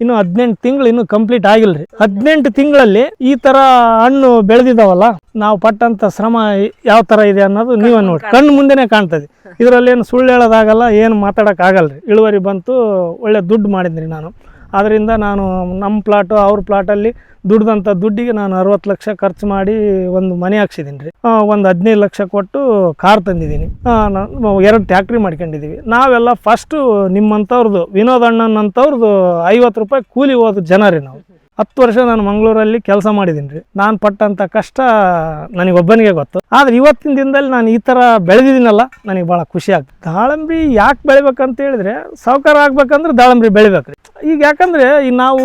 ಇನ್ನು ಹದಿನೆಂಟು ತಿಂಗಳು ಇನ್ನು ಕಂಪ್ಲೀಟ್ ಆಗಿಲ್ಲ ರೀ ಹದಿನೆಂಟು ತಿಂಗಳಲ್ಲಿ ಈ ತರ ಹಣ್ಣು ಬೆಳೆದಿದ್ದಾವಲ್ಲ ನಾವು ಪಟ್ಟಂತ ಶ್ರಮ ಯಾವ ತರ ಇದೆ ಅನ್ನೋದು ನೀವೇ ನೋಡಿ. ಕಣ್ಣು ಮುಂದೆನೆ ಕಾಣ್ತದೆ. ಇದರಲ್ಲಿ ಏನು ಸುಳ್ಳು ಹೇಳೋದಾಗಲ್ಲ ಏನು ಮಾತಾಡಕ್ ಆಗಲ್ಲ ರೀ ಇಳುವರಿ ಬಂತು ಒಳ್ಳೆ ದುಡ್ಡು ಮಾಡಿದ್ರಿ ನಾನು. ಅದರಿಂದ ನಾನು ನಮ್ಮ ಪ್ಲಾಟು ಅವ್ರ ಪ್ಲಾಟಲ್ಲಿ ದುಡ್ದಂಥ ದುಡ್ಡಿಗೆ ನಾನು ಅರವತ್ತು ಲಕ್ಷ ಖರ್ಚು ಮಾಡಿ ಒಂದು ಮನೆ ಹಾಕ್ಸಿದ್ದೀನಿ ರೀ. ಒಂದು ಹದಿನೈದು ಲಕ್ಷ ಕೊಟ್ಟು ಕಾರ್ ತಂದಿದ್ದೀನಿ ಎರಡು ಟ್ಯಾಕ್ಟ್ರಿ ಮಾಡ್ಕೊಂಡಿದ್ದೀವಿ ನಾವೆಲ್ಲ ಫಸ್ಟು ನಿಮ್ಮಂಥವ್ರದ್ದು ವಿನೋದ್ ಅಣ್ಣನಂಥವ್ರದ್ದು ಐವತ್ತು ರೂಪಾಯಿ ಕೂಲಿ ಹೋದ ಜನ ರೀ ನಾವು. ಹತ್ತು ವರ್ಷ ನಾನು ಮಂಗಳೂರಲ್ಲಿ ಕೆಲಸ ಮಾಡಿದ್ದೀನಿ ರೀ. ನಾನು ಪಟ್ಟಂಥ ಕಷ್ಟ ನನಗೊಬ್ಬನಿಗೆ ಗೊತ್ತು. ಆದರೆ ಇವತ್ತಿನ ದಿನದಲ್ಲಿ ನಾನು ಈ ಥರ ಬೆಳೆದಿದ್ದೀನಲ್ಲ, ನನಗೆ ಭಾಳ ಖುಷಿ ಆಗ್ತದೆ. ದಾಳಂಬ್ರಿ ಯಾಕೆ ಬೆಳಿಬೇಕಂತ ಹೇಳಿದ್ರೆ ಸಾವುಕಾರ ಆಗ್ಬೇಕಂದ್ರೆ ದಾಳಂಬ್ರಿ ಬೆಳಿಬೇಕು ರೀ. ಈಗ ಯಾಕಂದರೆ ಈಗ ನಾವು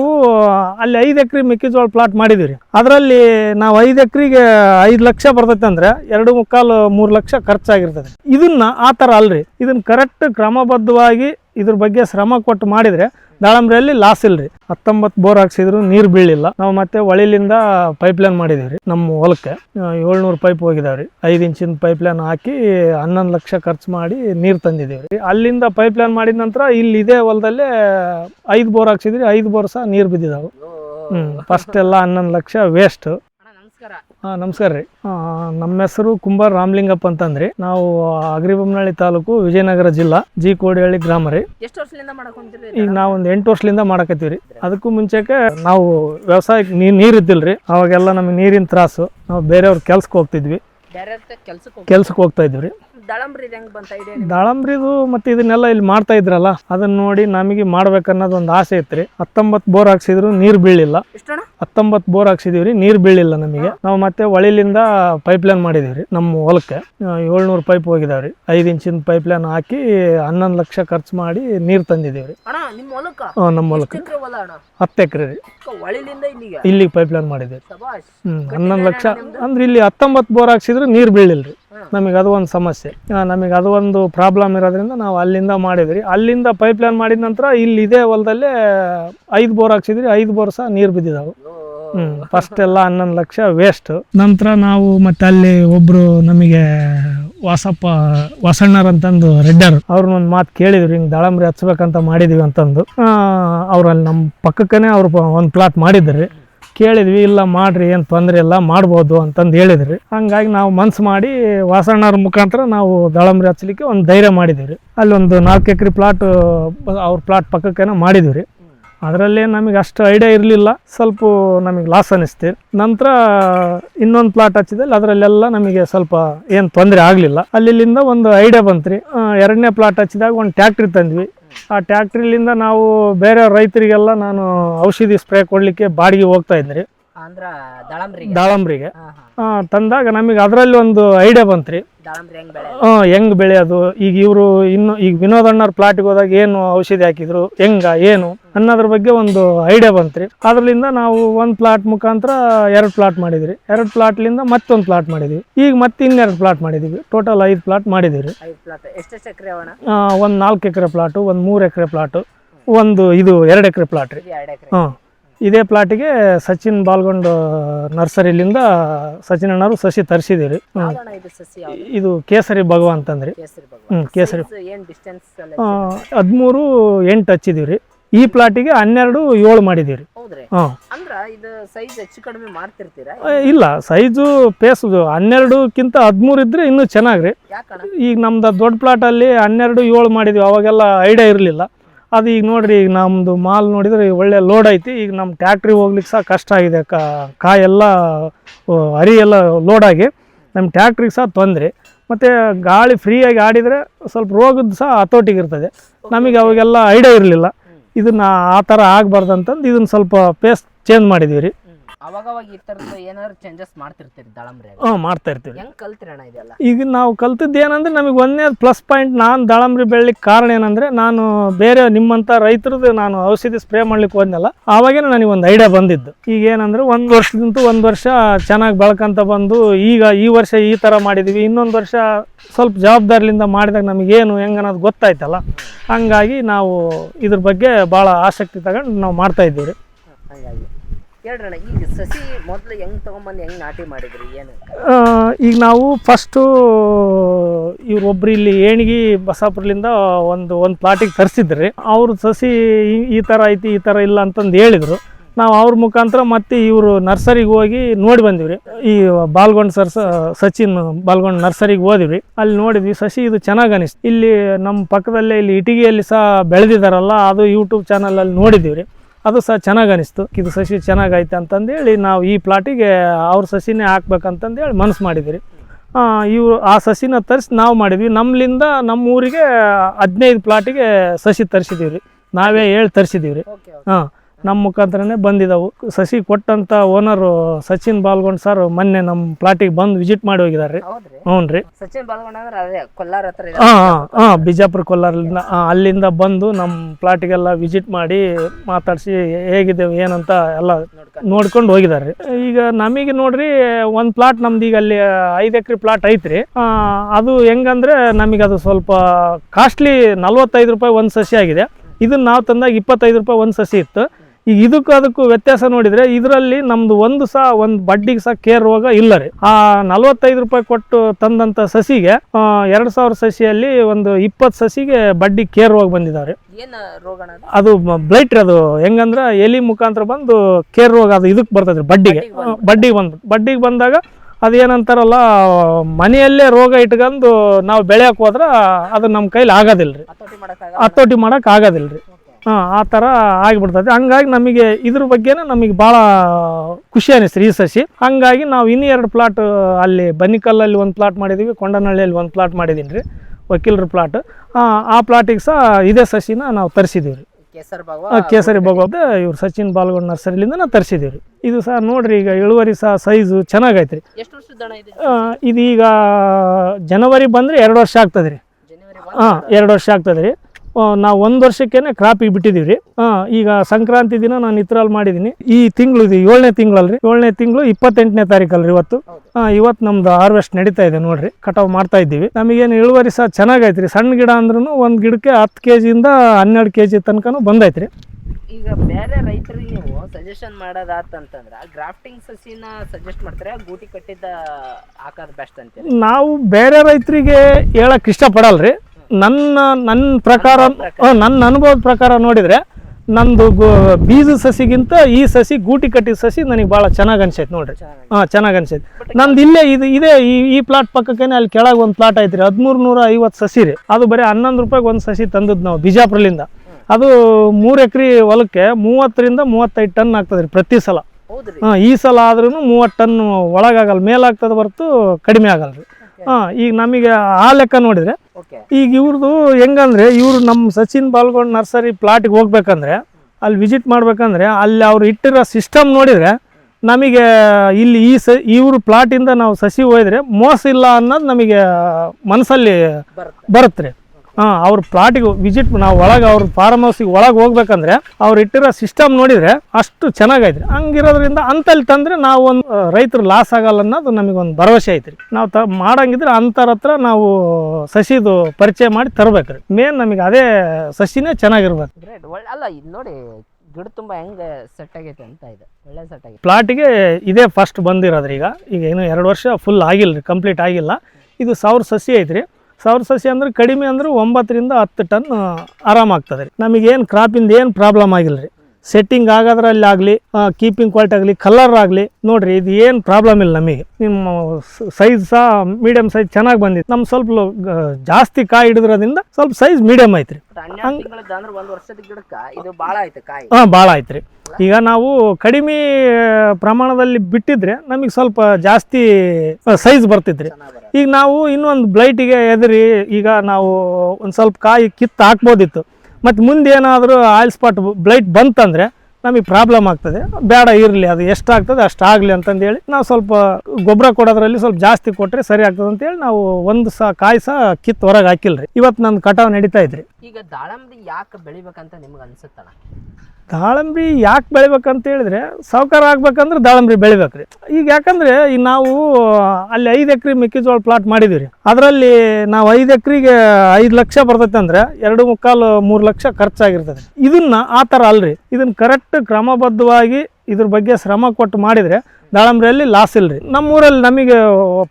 ಅಲ್ಲಿ ಐದು ಎಕರೆ ಮೆಕ್ಕೆಜೋಳ ಪ್ಲಾಟ್ ಮಾಡಿದ್ದೀವಿ ರೀ. ಅದರಲ್ಲಿ ನಾವು ಐದು ಎಕರೆಗೆ ಐದು ಲಕ್ಷ ಬರ್ತೈತೆ ಅಂದ್ರೆ ಎರಡು ಮುಕ್ಕಾಲು ಮೂರು ಲಕ್ಷ ಖರ್ಚಾಗಿರ್ತದೆ. ಇದನ್ನು ಆ ಥರ ಅಲ್ರಿ. ಇದನ್ನು ಕರೆಕ್ಟ್ ಕ್ರಮಬದ್ಧವಾಗಿ ಇದ್ರ ಬಗ್ಗೆ ಶ್ರಮ ಕೊಟ್ಟು ಮಾಡಿದ್ರೆ ದಾಳಂಬ್ರಿಯಲ್ಲಿ ಲಾಸ್ ಇಲ್ರಿ. ಹತ್ತೊಂಬತ್ತು ಬೋರ್ ಹಾಕ್ಸಿದ್ರು, ನೀರು ಬೀಳಿಲ್ಲ. ನಾವು ಮತ್ತೆ ಹೊಳಿಲಿಂದ ಪೈಪ್ ಲೈನ್ ಮಾಡಿದೀವಿ ನಮ್ಮ ಹೊಲಕ್ಕೆ. ಏಳ್ನೂರು ಪೈಪ್ ಹೋಗಿದಾವ್ರಿ. ಐದು ಇಂಚಿನ ಪೈಪ್ ಲೈನ್ ಹಾಕಿ ಹನ್ನೊಂದು ಲಕ್ಷ ಖರ್ಚು ಮಾಡಿ ನೀರು ತಂದಿದ್ದೀವಿ ಅಲ್ಲಿಂದ ಪೈಪ್ ಲೈನ್ ಮಾಡಿದ ನಂತರ ಇಲ್ಲಿ ಇದೇ ಹೊಲದಲ್ಲೇ ಐದು ಬೋರ್ ಹಾಕ್ಸಿದ್ರಿ, ಐದು ಬೋರ್ ಸಹ ನೀರು ಬಿದ್ದಿದಾವೆ. ಹ್ಞೂ ಫಸ್ಟ್ ಎಲ್ಲ ಹನ್ನೊಂದು ಲಕ್ಷ ವೇಸ್ಟ್ ಹಾಂ ನಮಸ್ಕಾರ ರೀ. ನಮ್ಮ ಹೆಸರು ಕುಂಬಾರ್ ರಾಮಲಿಂಗಪ್ಪ ಅಂತಂದ್ರಿ. ನಾವು ಅಗ್ರಿಬೊಮ್ಮನಹಳ್ಳಿ ತಾಲೂಕು ವಿಜಯನಗರ ಜಿಲ್ಲಾ ಜಿ ಕೋಡಿಹಳ್ಳಿ ಗ್ರಾಮ ರೀ. ಎಷ್ಟು ವರ್ಷದಿಂದ ಮಾಡಕೊಂತೀರಿ ಈಗ ನಾವು ಒಂದು ಎಂಟು ವರ್ಷದಿಂದ ಮಾಡಕತ್ತೀವಿ ರೀ ಅದಕ್ಕೂ ಮುಂಚೆಕ ನಾವು ವ್ಯವಸಾಯಕ್ಕೆ ನೀರು ನೀರು ಇದ್ದಿಲ್ಲ ರೀ ಅವಾಗೆಲ್ಲ ನಮಗೆ ನೀರಿನ ತ್ರಾಸು. ನಾವು ಬೇರೆಯವ್ರ ಕೆಲ್ಸಕ್ಕೆ ಹೋಗ್ತಿದ್ವಿ. ಕೆಲ್ಸಕ್ಕೆ ಹೋಗ್ತಾ ಇದ್ವಿ ರೀ. ದಾಳಂಬ್ರಿ ಹೆಂಗ್ ಬಂತ ಐಡಿಯಾ ದಾಳಂಬ್ರಿದು ಮತ್ತೆ ಇದನ್ನೆಲ್ಲ ಇಲ್ಲಿ ಮಾಡ್ತಾ ಇದ್ರಲ್ಲ ಅದನ್ನ ನೋಡಿ ನಮಗೆ ಮಾಡ್ಬೇಕನ್ನೋದು ಒಂದು ಆಸೆ ಇತ್ತು ಹತ್ತೊಂಬತ್ತು ಬೋರ್ ಹಾಕ್ಸಿದ್ರು ನೀರು ಬೀಳಿಲ್ಲ. ಹತ್ತೊಂಬತ್ ಹತ್ತೊಂಬತ್ತು ಬೋರ್ ಹಾಕ್ಸಿದೀವಿ ರೀ ನೀರು ಬೀಳಿಲ್ಲ ನಮಗೆ. ನಾವು ಮತ್ತೆ ಹೊಳಿಲಿಂದ ಪೈಪ್ ಲೈನ್ ಮಾಡಿದೀವಿ ರೀ ನಮ್ಮ ಹೊಲಕ್ಕೆ. ಏಳ್ನೂರು ಪೈಪ್ ಹೋಗಿದಾವೆ ರೀ. ಐದು ಇಂಚಿನ ಪೈಪ್ ಲೈನ್ ಹಾಕಿ ಹನ್ನೊಂದು ಲಕ್ಷ ಖರ್ಚು ಮಾಡಿ ನೀರು ತಂದಿದ್ದೀವಿ ರೀ. ಅಣ್ಣ ನಿಮ್ಮ ಹೊಲಕ್ಕ? ಆ, ನಮ್ಮ ಹೊಲಕ್ಕೆ. ಎಷ್ಟ್ ಎಕ್ರೆ ಹೊಲ ಅಣ್ಣ? ಹತ್ತು ಎಕರೆ ರೀ. ಹೊಳಿಲಿಂದ ಇಲ್ಲಿಗೆ? ಇಲ್ಲಿಗೆ ಪೈಪ್ ಲೈನ್ ಮಾಡಿದ್ದೀವಿ ಸಬಾಷ್ ಹ್ಮ್ ಹನ್ನೊಂದು ಲಕ್ಷ. ಅಂದ್ರೆ ಇಲ್ಲಿ ಹತ್ತೊಂಬತ್ತು ಬೋರ್ ಹಾಕ್ಸಿದ್ರು ನೀರು ಬೀಳಿಲ್ಲ ರೀ ನಮಗೆ ಅದು ಒಂದು ಸಮಸ್ಯೆ. ನಮಗೆ ಅದು ಒಂದು ಪ್ರಾಬ್ಲಮ್ ಇರೋದ್ರಿಂದ ನಾವು ಅಲ್ಲಿಂದ ಮಾಡಿದ್ರಿ ಅಲ್ಲಿಂದ ಪೈಪ್ ಲೈನ್ ಮಾಡಿದ ನಂತರ ಇಲ್ಲಿ ಇದೇ ಹೊಲದಲ್ಲೇ ಐದು ಬೋರ್ ಹಾಕ್ಸಿದ್ರಿ ಐದು ಬೋರ್ ಸಹ ನೀರು ಬಿದ್ದಿದಾವೆ. ಹ್ಮ್ ಫಸ್ಟ್ ಎಲ್ಲ ಹನ್ನೊಂದು ಲಕ್ಷ ವೇಸ್ಟ್ ನಂತರ ನಾವು ಮತ್ತೆ ಅಲ್ಲಿ ಒಬ್ರು ನಮಗೆ ವಾಸಪ್ಪ ವಾಸಣ್ಣರ್ ಅಂತಂದು ರೆಡ್ಡರ್ ಅವ್ರನ್ನ ಒಂದು ಮಾತು ಕೇಳಿದ್ರು. ಹಿಂಗೆ ದಾಳಂಬ್ರಿ ಹಚ್ಬೇಕಂತ ಮಾಡಿದೀವಿ ಅಂತಂದು. ಅವ್ರಲ್ಲಿ ನಮ್ಮ ಪಕ್ಕಕ್ಕೇ ಅವ್ರು ಒಂದು ಪ್ಲಾಟ್ ಮಾಡಿದ್ರಿ ಕೇಳಿದ್ವಿ, ಇಲ್ಲ ಮಾಡ್ರಿ, ಏನು ತೊಂದರೆ ಇಲ್ಲ, ಮಾಡ್ಬೋದು ಅಂತಂದು ಹೇಳಿದ್ರಿ. ಹಂಗಾಗಿ ನಾವು ಮನ್ಸು ಮಾಡಿ ವಾಸಣ್ಣವ್ರ ಮುಖಾಂತರ ನಾವು ದಾಳಂಬ್ರಿ ಹಚ್ಚಲಿಕ್ಕೆ ಒಂದು ಧೈರ್ಯ ಮಾಡಿದ್ದೀವಿ ಅಲ್ಲಿ ಒಂದು ನಾಲ್ಕು ಎಕರೆ ಪ್ಲಾಟ್ ಅವ್ರ ಪ್ಲಾಟ್ ಪಕ್ಕಕ್ಕೇನೋ ಮಾಡಿದ್ವಿ ರೀ ಅದರಲ್ಲೇ ನಮಗೆ ಅಷ್ಟು ಐಡಿಯಾ ಇರಲಿಲ್ಲ. ಸ್ವಲ್ಪ ನಮಗೆ ಲಾಸ್ ಅನ್ನಿಸ್ತು. ನಂತರ ಇನ್ನೊಂದು ಪ್ಲಾಟ್ ಹಚ್ಚಿದಲ್ಲಿ ಅದರಲ್ಲೆಲ್ಲ ನಮಗೆ ಸ್ವಲ್ಪ ಏನು ತೊಂದರೆ ಆಗಲಿಲ್ಲ. ಅಲ್ಲಿಂದ ಒಂದು ಐಡಿಯಾ ಬಂತು ರೀ ಎರಡನೇ ಪ್ಲಾಟ್ ಹಚ್ಚಿದಾಗ ಒಂದು ಟ್ಯಾಕ್ಟ್ರಿ ತಂದ್ವಿ. ಆ ಟ್ಯಾಕ್ಟ್ರಿಲಿಂದ ನಾವು ಬೇರೆ ರೈತರಿಗೆಲ್ಲ ನಾನು ಔಷಧಿ ಸ್ಪ್ರೇ ಕೊಡಲಿಕ್ಕೆ ಬಾಡಿಗೆ ಹೋಗ್ತಾ ಇದ್ರಿ ಅಂದ್ರ ದಾಳಂಬ್ರಿಗೆ. ದಾಳಂಬ್ರಿಗೆ. ಹಾ ಹಾ. ತಂದಾಗ ನಮಗೆ ಅದರಲ್ಲಿ ಒಂದು ಐಡಿಯಾ ಬಂತ್ರಿ. ದಾಳಂಬ್ರಿ ಹೆಂಗ್ ಬೆಳೆ? ಆ, ಹೆಂಗ್ ಬೆಳೆಯೋದು? ಈಗ ಇವರು ಇನ್ನು ಈಗ ವಿನೋದ್ ಅಣ್ಣರ ಪ್ಲಾಟಿಗೆ ಹೋದಾಗ ಏನು ಔಷಧಿ ಹಾಕಿದ್ರು? ಹೆಂಗ ಏನು? ಅನ್ನೋದ್ರ ಬಗ್ಗೆ ಒಂದು ಐಡಿಯಾ ಬಂತ್ರಿ. ಅದರಿಂದ ನಾವು ಒಂದು ಪ್ಲಾಟ್ ಮುಖಾಂತರ ಎರಡು ಪ್ಲಾಟ್ ಮಾಡಿದ್ರಿ. ಎರಡು ಪ್ಲಾಟ್ಲಿಂದ ಮತ್ತೊಂದು ಪ್ಲಾಟ್ ಮಾಡಿದ್ವಿ. ಈಗ ಮತ್ತೆ ಇನ್ನೆರಡು ಪ್ಲಾಟ್ ಮಾಡಿದ್ವಿ. ಟೋಟಲ್ ಐದು ಪ್ಲಾಟ್ ಮಾಡಿದಿರಿ ಐದು ಪ್ಲಾಟ್ ಎಷ್ಟೆಷ್ಟು ಎಕರೆ ಅವಣ? ಒಂದು ನಾಲ್ಕು ಎಕರೆ ಪ್ಲಾಟು ಒಂದು ಮೂರು ಎಕರೆ ಪ್ಲಾಟು ಒಂದು ಇದು ಎರಡು ಎಕರೆ ಪ್ಲಾಟ್ ರೀ. ಇದು ಎರಡು ಎಕರೆ. ಹಾಂ. ಇದೇ ಪ್ಲಾಟಿಗೆ ಸಚಿನ್ ಬಾಲ್ಗೊಂಡು ನರ್ಸರಿಲಿಂದ ಸಚಿನ್ ಅಣ್ಣರು ಸಸಿ ತರಿಸಿದಿರಿ ಇದು ಕೇಸರಿ ಭಗವ ಅಂತಂದ್ರಿ ಕೇಸರಿ ಭಗವಾನ್ ಹ್ಞೂ ಹದಿಮೂರು ಎಂಟು ಹಚ್ಚಿದೀವಿ ರೀ ಈ ಪ್ಲಾಟಿಗೆ ಹನ್ನೆರಡು ಏಳು ಮಾಡಿದೀವಿ ಹಾಂ. ಇಲ್ಲ ಸೈಜು ಪೇಸ್ ಹನ್ನೆರಡುಕ್ಕಿಂತ ಹದಿಮೂರು ಇದ್ರೆ ಇನ್ನೂ ಚೆನ್ನಾಗ್ರಿ. ರೀ ಈಗ ನಮ್ದು ದೊಡ್ಡ ಪ್ಲಾಟಲ್ಲಿ ಹನ್ನೆರಡು ಏಳು ಮಾಡಿದ್ವಿ ಅವಾಗೆಲ್ಲ ಐಡಿಯಾ ಇರಲಿಲ್ಲ. ಅದು ಈಗ ನೋಡಿರಿ, ಈಗ ನಮ್ಮದು ಮಾಲ್ ನೋಡಿದ್ರೆ ಒಳ್ಳೆ ಲೋಡ್ ಐತಿ. ಈಗ ನಮ್ಮ ಟ್ಯಾಕ್ಟ್ರಿ ಹೋಗ್ಲಿಕ್ಕೆ ಸಹ ಕಷ್ಟ ಆಗಿದೆ. ಕಾಯೆಲ್ಲ ಹರಿ ಎಲ್ಲ ಲೋಡಾಗಿ ನಮ್ಮ ಟ್ಯಾಕ್ಟ್ರಿಗೆ ಸಹ ತೊಂದರೆ. ಮತ್ತು ಗಾಳಿ ಫ್ರೀಯಾಗಿ ಆಡಿದರೆ ಸ್ವಲ್ಪ ರೋಗದ ಸಹ ಹತೋಟಿಗೆ ಇರ್ತದೆ. ನಮಗೆ ಅವಾಗೆಲ್ಲ ಐಡಿಯಾ ಇರಲಿಲ್ಲ. ಇದನ್ನು ಆ ಥರ ಆಗಬಾರ್ದು ಅಂತಂದು ಇದನ್ನು ಸ್ವಲ್ಪ ಪೇಸ್ ಚೇಂಜ್ ಮಾಡಿದ್ದೀವಿ ರೀ ಅವಾಗ ಅವಾಗ ಈ ಏನಾದ್ರು ಚೇಂಜಸ್ ಮಾಡ್ತಿರ್ತೀರಿ ದಾಳಂಬ್ರಿ ಹ್ಞೂ ಮಾಡ್ತಾ ಇರ್ತೀವಿ. ಹೆಂಗ್ ಇದೆಲ್ಲ? ಈಗ ನಾವು ಕಲ್ತಿದ್ದು ಏನಂದ್ರೆ ನಮಗೆ ಒಂದನೇ ಪ್ಲಸ್ ಪಾಯಿಂಟ್ ನಾನು ದಾಳಂಬ್ರಿ ಬೆಳಿಲಿಕ್ಕೆ ಕಾರಣ ಏನಂದ್ರೆ ನಾನು ಬೇರೆ ನಿಮ್ಮಂಥ ರೈತರದ್ದು ನಾನು ಔಷಧಿ ಸ್ಪ್ರೇ ಮಾಡ್ಲಿಕ್ಕೆ ಹೋದ್ನಲ್ಲ ಆವಾಗೇ ನನಗೆ ಒಂದು ಐಡಿಯಾ ಬಂದಿದ್ದು. ಈಗ ಏನಂದ್ರೆ ಒಂದು ವರ್ಷದಿಂದ ಒಂದು ವರ್ಷ ಚೆನ್ನಾಗಿ ಬೆಳ್ಕಂತ ಬಂದು ಈಗ ಈ ವರ್ಷ ಈ ಥರ ಮಾಡಿದ್ದೀವಿ ಇನ್ನೊಂದು ವರ್ಷ ಸ್ವಲ್ಪ ಜವಾಬ್ದಾರಿಲಿಂದ ಮಾಡಿದಾಗ ನಮಗೇನು ಹೆಂಗೆ ಅನ್ನೋದು ಗೊತ್ತಾಯ್ತಲ್ಲ. ಹಂಗಾಗಿ ನಾವು ಇದ್ರ ಬಗ್ಗೆ ಭಾಳ ಆಸಕ್ತಿ ತಗೊಂಡು ನಾವು ಮಾಡ್ತಾ ಇದ್ದೀವಿ. ಹಂಗಾಗಿ. ಈಗ ಸಸಿ ಮೊದ್ಲು ಹೆಂಗೆ ಹೆಂಗೆ ನಾಟಿ ಮಾಡಿದ್ರಿ, ಏನು? ಈಗ ನಾವು ಫಸ್ಟು ಇವ್ರೊಬ್ರು ಇಲ್ಲಿ ಏಣಿಗಿ ಬಸಾಪುರ್ಲಿಂದ ಒಂದು ಒಂದು ಪ್ಲಾಟಿಗೆ ತರಿಸಿದ್ರಿ. ಅವ್ರ ಸಸಿ ಈ- ಥರ ಐತಿ, ಈ ಥರ ಇಲ್ಲ ಅಂತಂದು ಹೇಳಿದರು. ನಾವು ಅವ್ರ ಮುಖಾಂತರ ಮತ್ತೆ ಇವರು ನರ್ಸರಿಗೆ ಹೋಗಿ ನೋಡಿ ಬಂದಿವ್ರಿ. ಈ ಬಾಲ್ಗೊಂಡ್ ಸರ್ ಸಚಿನ್ ಬಾಲ್ಗೊಂಡ್ ನರ್ಸರಿಗೆ ಹೋದಿವ್ರಿ. ಅಲ್ಲಿ ನೋಡಿದ್ವಿ, ಸಸಿ ಇದು ಚೆನ್ನಾಗಿ ಅನಿಸ್ತು. ಇಲ್ಲಿ ನಮ್ಮ ಪಕ್ಕದಲ್ಲೇ ಇಲ್ಲಿ ಇಟಿಗೆಯಲ್ಲಿ ಸಹ ಬೆಳೆದಿದ್ದಾರಲ್ಲ ಅದು ಯೂಟ್ಯೂಬ್ ಚಾನಲಲ್ಲಿ ನೋಡಿದ್ದೀವಿ ಅದು ಸಹ ಚೆನ್ನಾಗಿ ಅನಿಸ್ತು. ಇದು ಸಸಿ ಚೆನ್ನಾಗೈತೆ ಅಂತಂದೇಳಿ ನಾವು ಈ ಪ್ಲಾಟಿಗೆ ಅವ್ರ ಸಸಿನೇ ಹಾಕ್ಬೇಕಂತಂದೇಳಿ ಮನಸ್ಸು ಮಾಡಿದ್ವಿ ಇವರು ಆ ಸಸಿನ ತರಿಸಿ ನಾವು ಮಾಡಿದ್ವಿ. ನಮ್ಮಲಿಂದ ನಮ್ಮ ಊರಿಗೆ ಹದಿನೈದು ಪ್ಲಾಟಿಗೆ ಸಸಿ ತರಿಸಿದೀವಿ ರೀ ನಾವೇ ಹೇಳಿ ತರಿಸಿದೀವಿ ರೀ ಹಾಂ. ನಮ್ಮ ಮುಖಾಂತರನೇ ಬಂದಿದ್ದವು ಸಸಿ ಕೊಟ್ಟಂಥ ಓನರು ಸಚಿನ್ ಬಾಲ್ಗೊಂಡ್ ಸರ್ ಮೊನ್ನೆ ನಮ್ಮ ಪ್ಲಾಟಿಗೆ ಬಂದು ವಿಸಿಟ್ ಮಾಡಿ ಹೋಗಿದಾರೆ ಹ್ಞೂ ರೀ ಸಚಿನ್ ಬಾಲ್ಗೊಂಡ ಅಂದ್ರೆ ಅದೇ ಕೊಲ್ಲಾರ ಹತ್ರ ಇದೆ ಹಾಂ ಬಿಜಾಪುರ ಕೊಲ್ಲಾರದಿಂದ ಹಾಂ ಅಲ್ಲಿಂದ ಬಂದು ನಮ್ಮ ಪ್ಲಾಟಿಗೆಲ್ಲ ವಿಸಿಟ್ ಮಾಡಿ ಮಾತಾಡಿಸಿ ಹೇಗಿದೆ ಏನಂತ ಎಲ್ಲ ನೋಡ್ಕೊಂಡು ನೋಡ್ಕೊಂಡು ಹೋಗಿದ್ದಾರೆ ಈಗ ನಮಗೆ ನೋಡ್ರಿ ಒಂದು ಪ್ಲಾಟ್ ನಮ್ದು ಈಗ ಅಲ್ಲಿ ಐದು ಎಕರೆ ಪ್ಲಾಟ್ ಐತ್ರಿ. ಆ, ಅದು ಹೆಂಗಂದ್ರೆ ನಮಗೆ ಅದು ಸ್ವಲ್ಪ ಕಾಸ್ಟ್ಲಿ ನಲ್ವತ್ತೈದು ರೂಪಾಯಿ ಒಂದು ಸಸಿ ಆಗಿದೆ. ಇದನ್ನ ನಾವು ತಂದಾಗ ಇಪ್ಪತ್ತೈದು ರೂಪಾಯಿ ಒಂದು ಸಸಿ ಇತ್ತು. ಈಗ ಇದಕ್ಕೂ ಅದಕ್ಕೂ ವ್ಯತ್ಯಾಸ ನೋಡಿದ್ರೆ ಇದರಲ್ಲಿ ನಮ್ದು ಒಂದು ಸಹ ಒಂದು ಬಡ್ಡಿಗೆ ಸಹ ಕೇರ್ ರೋಗ ಇಲ್ಲ ರೀ. ಆ ನಲ್ವತ್ತೈದು ರೂಪಾಯಿ ಕೊಟ್ಟು ತಂದಂಥ ಸಸಿಗೆ ಎರಡು ಸಾವಿರ ಸಸಿಯಲ್ಲಿ ಒಂದು ಇಪ್ಪತ್ತು ಸಸಿಗೆ ಬಡ್ಡಿ ಕೇರ್ ರೋಗ ಬಂದಿದ್ದಾರೆ ಅದು? ಬ್ಲೈಟ್ ಅದು. ಹೆಂಗಂದ್ರೆ ಎಲಿ ಮುಖಾಂತರ ಬಂದು ಕೇರ್ ರೋಗ ಅದು ಇದಕ್ಕೆ ಬರ್ತದ್ರಿ ಬಡ್ಡಿಗೆ. ಬಡ್ಡಿಗೆ ಬಂದು. ಬಡ್ಡಿಗೆ ಬಂದಾಗ ಅದೇನಂತಾರಲ್ಲ ಮನೆಯಲ್ಲೇ ರೋಗ ಇಟ್ಕೊಂಡು ನಾವು ಬೆಳೆಯಕ್ಕೆ ಹೋದ್ರೆ ಅದು ನಮ್ಮ ಕೈಲಿ ಆಗೋದಿಲ್ಲ ರೀ ಹತೋಟಿ ಮಾಡೋಕೆ ಆಗೋದಿಲ್ಲ ರೀ ಹಾಂ ಆ ಥರ ಆಗಿಬಿಡ್ತದೆ. ಹಂಗಾಗಿ ನಮಗೆ ಇದ್ರ ಬಗ್ಗೆನೇ ನಮಗೆ ಭಾಳ ಖುಷಿ ಅನಿಸ್ತು ಈ ಸಸಿ. ಹಂಗಾಗಿ ನಾವು ಇನ್ನೂ ಎರಡು ಪ್ಲಾಟ್ ಅಲ್ಲಿ ಬನ್ನಿಕಲ್ಲಲ್ಲಿ ಒಂದು ಪ್ಲಾಟ್ ಮಾಡಿದ್ದೀವಿ ಕೊಂಡನಹಳ್ಳಿಯಲ್ಲಿ ಒಂದು ಪ್ಲಾಟ್ ಮಾಡಿದ್ದೀನಿ ರೀ ವಕೀಲರ ಪ್ಲಾಟ್ ಆ ಪ್ಲಾಟಿಗೆ ಸಹ ಇದೇ ಸಸಿನ ನಾವು ತರಿಸಿದ್ದೀವಿ ರೀ. ಕೇಸರ್ ಭಗವದ್ ಇವ್ರು ಸಚಿನ್ ಬಾಲ್ಗೊಂಡ್ ನರ್ಸರಿಲಿಂದ ನಾವು ತರಿಸಿದ್ದೀವಿ ರೀ. ಇದು ಸಹ ನೋಡ್ರಿ ಈಗ ಇಳುವರಿ ಸಹ ಸೈಜು ಚೆನ್ನಾಗೈತೆ ರೀ. ಎಷ್ಟು ವರ್ಷದ ಅಣ್ಣ ಇದು? ಇದು ಈಗ ಜನವರಿ ಬಂದರೆ ಎರಡು ವರ್ಷ ಆಗ್ತದೆ ರೀ. ಹಾಂ ಎರಡು ವರ್ಷ ಆಗ್ತದೆ ರೀ. ನಾವು ಒಂದು ವರ್ಷಕ್ಕೇನೆ ಕ್ರಾಪಿಗೆ ಬಿಟ್ಟಿದ್ದೀವಿ ರೀ ಹಾಂ ಈಗ ಸಂಕ್ರಾಂತಿ ದಿನ ನಾನು ಇತ್ರಲ್ಲಿ ಮಾಡಿದ್ದೀನಿ ಈ ತಿಂಗಳು ಇದು ಏಳನೇ ತಿಂಗಳಲ್ರಿ. ಏಳನೇ ತಿಂಗಳು ಇಪ್ಪತ್ತೆಂಟನೇ ತಾರೀಕಲ್ರಿ ಇವತ್ತು. ಇವತ್ತು ನಮ್ದು ಹಾರ್ವೆಸ್ಟ್ ನಡೀತಾ ಇದೆ ನೋಡ್ರಿ. ಕಟಾವು ಮಾಡ್ತಾ ಇದ್ದೀವಿ. ನಮಗೇನು ಇಳುವರಿ ಸಹ ಚೆನ್ನಾಗೈತ್ರಿ. ಸಣ್ಣ ಗಿಡ ಅಂದ್ರೂ ಒಂದು ಗಿಡಕ್ಕೆ ಹತ್ತು ಕೆ ಜಿಯಿಂದ ಹನ್ನೆರಡು ಕೆ ಜಿ ತನಕನೂ ಬಂದೈತ್ರಿ. ಈಗ ಬೇರೆ ರೈತರಿಗೆ ನೀವು ಸಜೆಷನ್ ಮಾಡೋದಾತಂತಂದ್ರೆ ಗ್ರಾಫ್ಟಿಂಗ್ ಸಸಿನ ಸಜೆಸ್ಟ್ ಮಾಡ್ತಾರೆ? ಗೂಟಿ ಕಟ್ಟಿದ್ದ ಹಾಕೋದು ಬೆಸ್ಟ್ ಅಂತ ನಾವು ಬೇರೆ ರೈತರಿಗೆ ಹೇಳಕ್ ಇಷ್ಟಪಡಲ್ರಿ. ನನ್ನ ನನ್ನ ಪ್ರಕಾರ ನನ್ನ ಅನುಭವದ ಪ್ರಕಾರ ನೋಡಿದ್ರೆ ನಂದು ಬೀಜ ಸಸಿಗಿಂತ ಈ ಸಸಿ ಗೂಟಿ ಕಟ್ಟಿದ ಸಸಿ ನನಗೆ ಭಾಳ ಚೆನ್ನಾಗಿ ಅನ್ಸೈತೆ ನೋಡ್ರಿ. ಹಾಂ ಚೆನ್ನಾಗಿ ಅನ್ಸೈತೆ. ನಂದು ಇಲ್ಲೇ ಇದು ಇದೇ ಈ ಈ ಪ್ಲಾಟ್ ಪಕ್ಕಕ್ಕೇನೆ ಅಲ್ಲಿ ಕೆಳಗೆ ಒಂದು ಪ್ಲಾಟ್ ಐತ್ರಿ. ಹದಿಮೂರು ನೂರ ಐವತ್ತು ಸಸಿ ರೀ. ಅದು ಬರೀ ಹನ್ನೊಂದು ರೂಪಾಯಿಗೆ ಒಂದು ಸಸಿ ತಂದದ್ದು ನಾವು ಬಿಜಾಪುರಲಿಂದ ಅದು ಮೂರು ಎಕರೆ ಹೊಲಕ್ಕೆ ಮೂವತ್ತರಿಂದ ಮೂವತ್ತೈದು ಟನ್ ಆಗ್ತದೆ ರೀ ಪ್ರತಿ ಸಲ. ಹಾಂ ಈ ಸಲ ಆದ್ರೂ ಮೂವತ್ತು ಟನ್ ಒಳಗಾಗಲ್ಲ. ಮೇಲಾಗ್ತದೆ ಹೊರತು ಕಡಿಮೆ ಆಗಲ್ಲ ರೀ. ಹಾಂ ಈಗ ನಮಗೆ ಆ ಲೆಕ್ಕ ನೋಡಿದ್ರೆ ಈಗ ಇವ್ರದ್ದು ಹೆಂಗಂದ್ರೆ ಇವ್ರು ನಮ್ಮ ಸಚಿನ್ ಬಾಲ್ಗೊಂಡ್ ನರ್ಸರಿ ಪ್ಲಾಟ್ಗೆ ಹೋಗ್ಬೇಕಂದ್ರೆ ಅಲ್ಲಿ ವಿಸಿಟ್ ಮಾಡ್ಬೇಕಂದ್ರೆ ಅಲ್ಲಿ ಅವ್ರು ಇಟ್ಟಿರೋ ಸಿಸ್ಟಮ್ ನೋಡಿದ್ರೆ ನಮಗೆ ಇಲ್ಲಿ ಈ ಸ ಪ್ಲಾಟ್ ಪ್ಲಾಟಿಂದ ನಾವು ಸಸಿ ಹೋಯ್ದ್ರೆ ಮೋಸ ಇಲ್ಲ ಅನ್ನೋದು ನಮಗೆ ಮನಸ್ಸಲ್ಲಿ ಬರುತ್ತೆ. ಹಾಂ ಅವ್ರ ಪ್ಲಾಟಿಗೆ ವಿಸಿಟ್ ನಾವು ಒಳಗೆ ಅವ್ರ ಫಾರ್ಮ್ ಹೌಸಿಗೆ ಒಳಗೆ ಹೋಗ್ಬೇಕಂದ್ರೆ ಅವ್ರು ಇಟ್ಟಿರೋ ಸಿಸ್ಟಮ್ ನೋಡಿದರೆ ಅಷ್ಟು ಚೆನ್ನಾಗೈತ್ರಿ. ಹಂಗಿರೋದ್ರಿಂದ ಅಂತಲ್ಲಿ ತಂದರೆ ನಾವು ಒಂದು ರೈತರು ಲಾಸ್ ಆಗಲ್ಲ ಅನ್ನೋದು ನಮಗೊಂದು ಭರವಸೆ ಐತ್ರಿ. ನಾವು ತ ಮಾಡಂಗಿದ್ರೆ ಅಂಥರ ಹತ್ರ ನಾವು ಸಸಿದು ಪರಿಚಯ ಮಾಡಿ ತರಬೇಕ್ರಿ. ಮೇನ್ ನಮಗೆ ಅದೇ ಸಸಿನೇ ಚೆನ್ನಾಗಿರ್ಬೇಕು. ಗ್ರೇಟ್ ಒಳ್ಳೆ ಅಲ್ಲ ಇದು ನೋಡಿ ಗಿಡ ತುಂಬಾ ಹೆಂಗೆ ಸೆಟ್ ಆಗೈತೆ ಅಂತ ಇದೆ. ಒಳ್ಳೆ ಸೆಟ್ ಆಗೈತೆ. ಪ್ಲಾಟಿಗೆ ಇದೇ ಫಸ್ಟ್ ಬಂದಿರೋದ್ರಿ ಈಗ ಈಗ ಇನ್ನೂ ಎರಡು ವರ್ಷ ಫುಲ್ ಆಗಿಲ್ಲ ರೀ ಕಂಪ್ಲೀಟ್ ಆಗಿಲ್ಲ. ಇದು ಸಾವಿರ ಸಸಿ ಐತ್ರಿ. ಸಾವಿರ ಸಸಿ ಅಂದ್ರೆ ಕಡಿಮೆ ಅಂದ್ರೆ ಒಂಬತ್ತರಿಂದ ಹತ್ತು ಟನ್ ಆರಾಮಾಗ್ತದೆ ರೀ. ನಮಗೇನು ಕ್ರಾಪಿಂದ ಏನು ಪ್ರಾಬ್ಲಮ್ ಆಗಿಲ್ಲ ರೀ ಸೆಟ್ಟಿಂಗ್ ಆಗೋದ್ರಲ್ಲಿ ಆಗಲಿ ಕೀಪಿಂಗ್ ಕ್ವಾಲಿಟಿ ಆಗಲಿ ಕಲರ್ ಆಗಲಿ ನೋಡ್ರಿ ಇದು ಏನು ಪ್ರಾಬ್ಲಮ್ ಇಲ್ಲ ನಮಗೆ. ನಿಮ್ಮ ಸೈಜ್ ಸಹ ಮೀಡಿಯಮ್ ಸೈಜ್ ಚೆನ್ನಾಗಿ ಬಂದಿತ್ತು ನಮ್ಮ ಸ್ವಲ್ಪ ಜಾಸ್ತಿ ಕಾಯಿ ಹಿಡಿದ್ರದಿಂದ ಸ್ವಲ್ಪ ಸೈಜ್ ಮೀಡಿಯಮ್ ಐತ್ರಿ. ಹಾಂ ಭಾಳ ಐತ್ರಿ ಈಗ ನಾವು ಕಡಿಮೆ ಪ್ರಮಾಣದಲ್ಲಿ ಬಿಟ್ಟಿದ್ರೆ ನಮಗೆ ಸ್ವಲ್ಪ ಜಾಸ್ತಿ ಸೈಜ್ ಬರ್ತಿದ್ರಿ ಈಗ ನಾವು ಇನ್ನೊಂದು ಬ್ಲೈಟಿಗೆ ಎದ್ರಿ ಈಗ ನಾವು ಒಂದು ಸ್ವಲ್ಪ ಕಾಯಿ ಕಿತ್ತು ಹಾಕ್ಬೋದಿತ್ತು. ಮತ್ತು ಮುಂದೆ ಏನಾದರೂ ಆಯಿಲ್ ಸ್ಪಾಟ್ ಬ್ಲೈಟ್ ಬಂತಂದರೆ ನಮಗೆ ಪ್ರಾಬ್ಲಮ್ ಆಗ್ತದೆ. ಬೇಡ ಇರಲಿ ಅದು ಎಷ್ಟಾಗ್ತದೆ ಅಷ್ಟು ಆಗಲಿ ಅಂತಂದೇಳಿ ನಾವು ಸ್ವಲ್ಪ ಗೊಬ್ಬರ ಕೊಡೋದ್ರಲ್ಲಿ ಸ್ವಲ್ಪ ಜಾಸ್ತಿ ಕೊಟ್ಟರೆ ಸರಿ ಆಗ್ತದೆ ಅಂತೇಳಿ ನಾವು ಒಂದು ಸಹ ಕಾಯಿ ಸಹ ಕಿತ್ತು ಹೊರಗೆ ಹಾಕಿಲ್ರಿ. ಇವತ್ತು ನನ್ನ ಕಟಾವು ನಡೀತಾ ಇದ್ರಿ. ಈಗ ದಾಳಂಬಿ ಯಾಕೆ ಬೆಳಿಬೇಕಂತ ನಿಮ್ಗೆ ಅನ್ಸುತ್ತಲ್ಲ ದಾಳಂಬ್ರಿ ಯಾಕೆ ಬೆಳಿಬೇಕಂತ ಹೇಳಿದ್ರೆ ಸಾವುಕಾರ ಆಗ್ಬೇಕಂದ್ರೆ ದಾಳಂಬ್ರಿ ಬೆಳಿಬೇಕ್ರಿ. ಈಗ ಯಾಕಂದ್ರೆ ಈಗ ನಾವು ಅಲ್ಲಿ ಐದು ಎಕರೆ ಮೆಕ್ಕೆಜೋಳ ಪ್ಲಾಟ್ ಮಾಡಿದೀವಿ ರೀ ಅದರಲ್ಲಿ ನಾವು ಐದು ಎಕರೆಗೆ ಐದು ಲಕ್ಷ ಬರ್ತೈತೆ ಅಂದ್ರೆ ಎರಡು ಮುಕ್ಕಾಲು ಮೂರು ಲಕ್ಷ ಖರ್ಚಾಗಿರ್ತದೆ. ಇದನ್ನ ಆ ಥರ ಅಲ್ರಿ. ಇದನ್ನ ಕರೆಕ್ಟ್ ಕ್ರಮಬದ್ಧವಾಗಿ ಇದ್ರ ಬಗ್ಗೆ ಶ್ರಮ ಕೊಟ್ಟು ಮಾಡಿದರೆ ದಾಳಂಬ್ರಿಯಲ್ಲಿ ಲಾಸ್ ಇಲ್ರಿ. ನಮ್ಮೂರಲ್ಲಿ ನಮಗೆ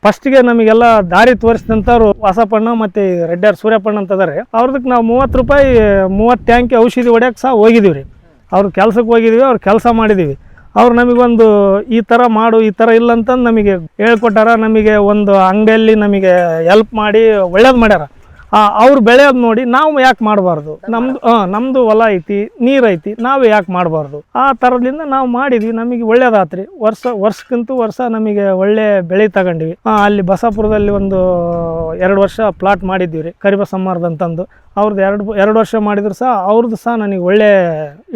ಫಸ್ಟ್ಗೆ ನಮಗೆಲ್ಲ ದಾರಿ ತೋರಿಸಿದಂಥವ್ರು ವಾಸಪ್ಪಣ್ಣ ಮತ್ತು ರೆಡ್ಡಿಯಾರ್ ಸೂರ್ಯಪಣ್ಣ ಅಂತ ಅದಾರೆ ಅವ್ರದಕ್ಕೆ ನಾವು ಮೂವತ್ತು ರೂಪಾಯಿ ಮೂವತ್ತು ಟ್ಯಾಂಕಿ ಔಷಧಿ ಹೊಡ್ಯಕ್ಕೆ ಸಹ ಹೋಗಿದ್ದೀವಿ ರೀ ಅವ್ರ ಕೆಲ್ಸಕ್ಕೆ ಹೋಗಿದ್ದೀವಿ, ಅವ್ರ ಕೆಲಸ ಮಾಡಿದ್ದೀವಿ. ಅವ್ರು ನಮಗೊಂದು ಈ ಥರ ಮಾಡು, ಈ ಥರ ಇಲ್ಲ ಅಂತಂದು ನಮಗೆ ಹೇಳ್ಕೊಟ್ಟಾರ, ನಮಗೆ ಒಂದು ಅಂಗಡಿಯಲ್ಲಿ ನಮಗೆ ಹೆಲ್ಪ್ ಮಾಡಿ ಒಳ್ಳೇದು ಮಾಡ್ಯಾರ. ಅವ್ರು ಬೆಳೆಯೋದು ನೋಡಿ ನಾವು ಯಾಕೆ ಮಾಡಬಾರ್ದು? ನಮ್ದು ಹಾಂ ನಮ್ಮದು ಹೊಲ ಐತಿ ನೀರು ಐತಿ ನಾವು ಯಾಕೆ ಮಾಡಬಾರ್ದು? ಆ ಥರದಿಂದ ನಾವು ಮಾಡಿದ್ವಿ ನಮಗೆ ಒಳ್ಳೇದಾತ್ರಿ. ವರ್ಷ ವರ್ಷಕ್ಕಿಂತೂ ವರ್ಷ ನಮಗೆ ಒಳ್ಳೆ ಬೆಳೆ ತಗೊಂಡಿವಿ. ಅಲ್ಲಿ ಬಸಾಪುರದಲ್ಲಿ ಒಂದು ಎರಡು ವರ್ಷ ಪ್ಲಾಟ್ ಮಾಡಿದ್ದೀವಿ ರೀ ಕರಿಬಸಮ್ಮಾರ್ದು ಅಂತಂದು. ಅವ್ರದ್ದು ಎರಡು ಎರಡು ವರ್ಷ ಮಾಡಿದ್ರು ಸಹ ಅವ್ರದ್ದು ಸಹ ನನಗೆ ಒಳ್ಳೆ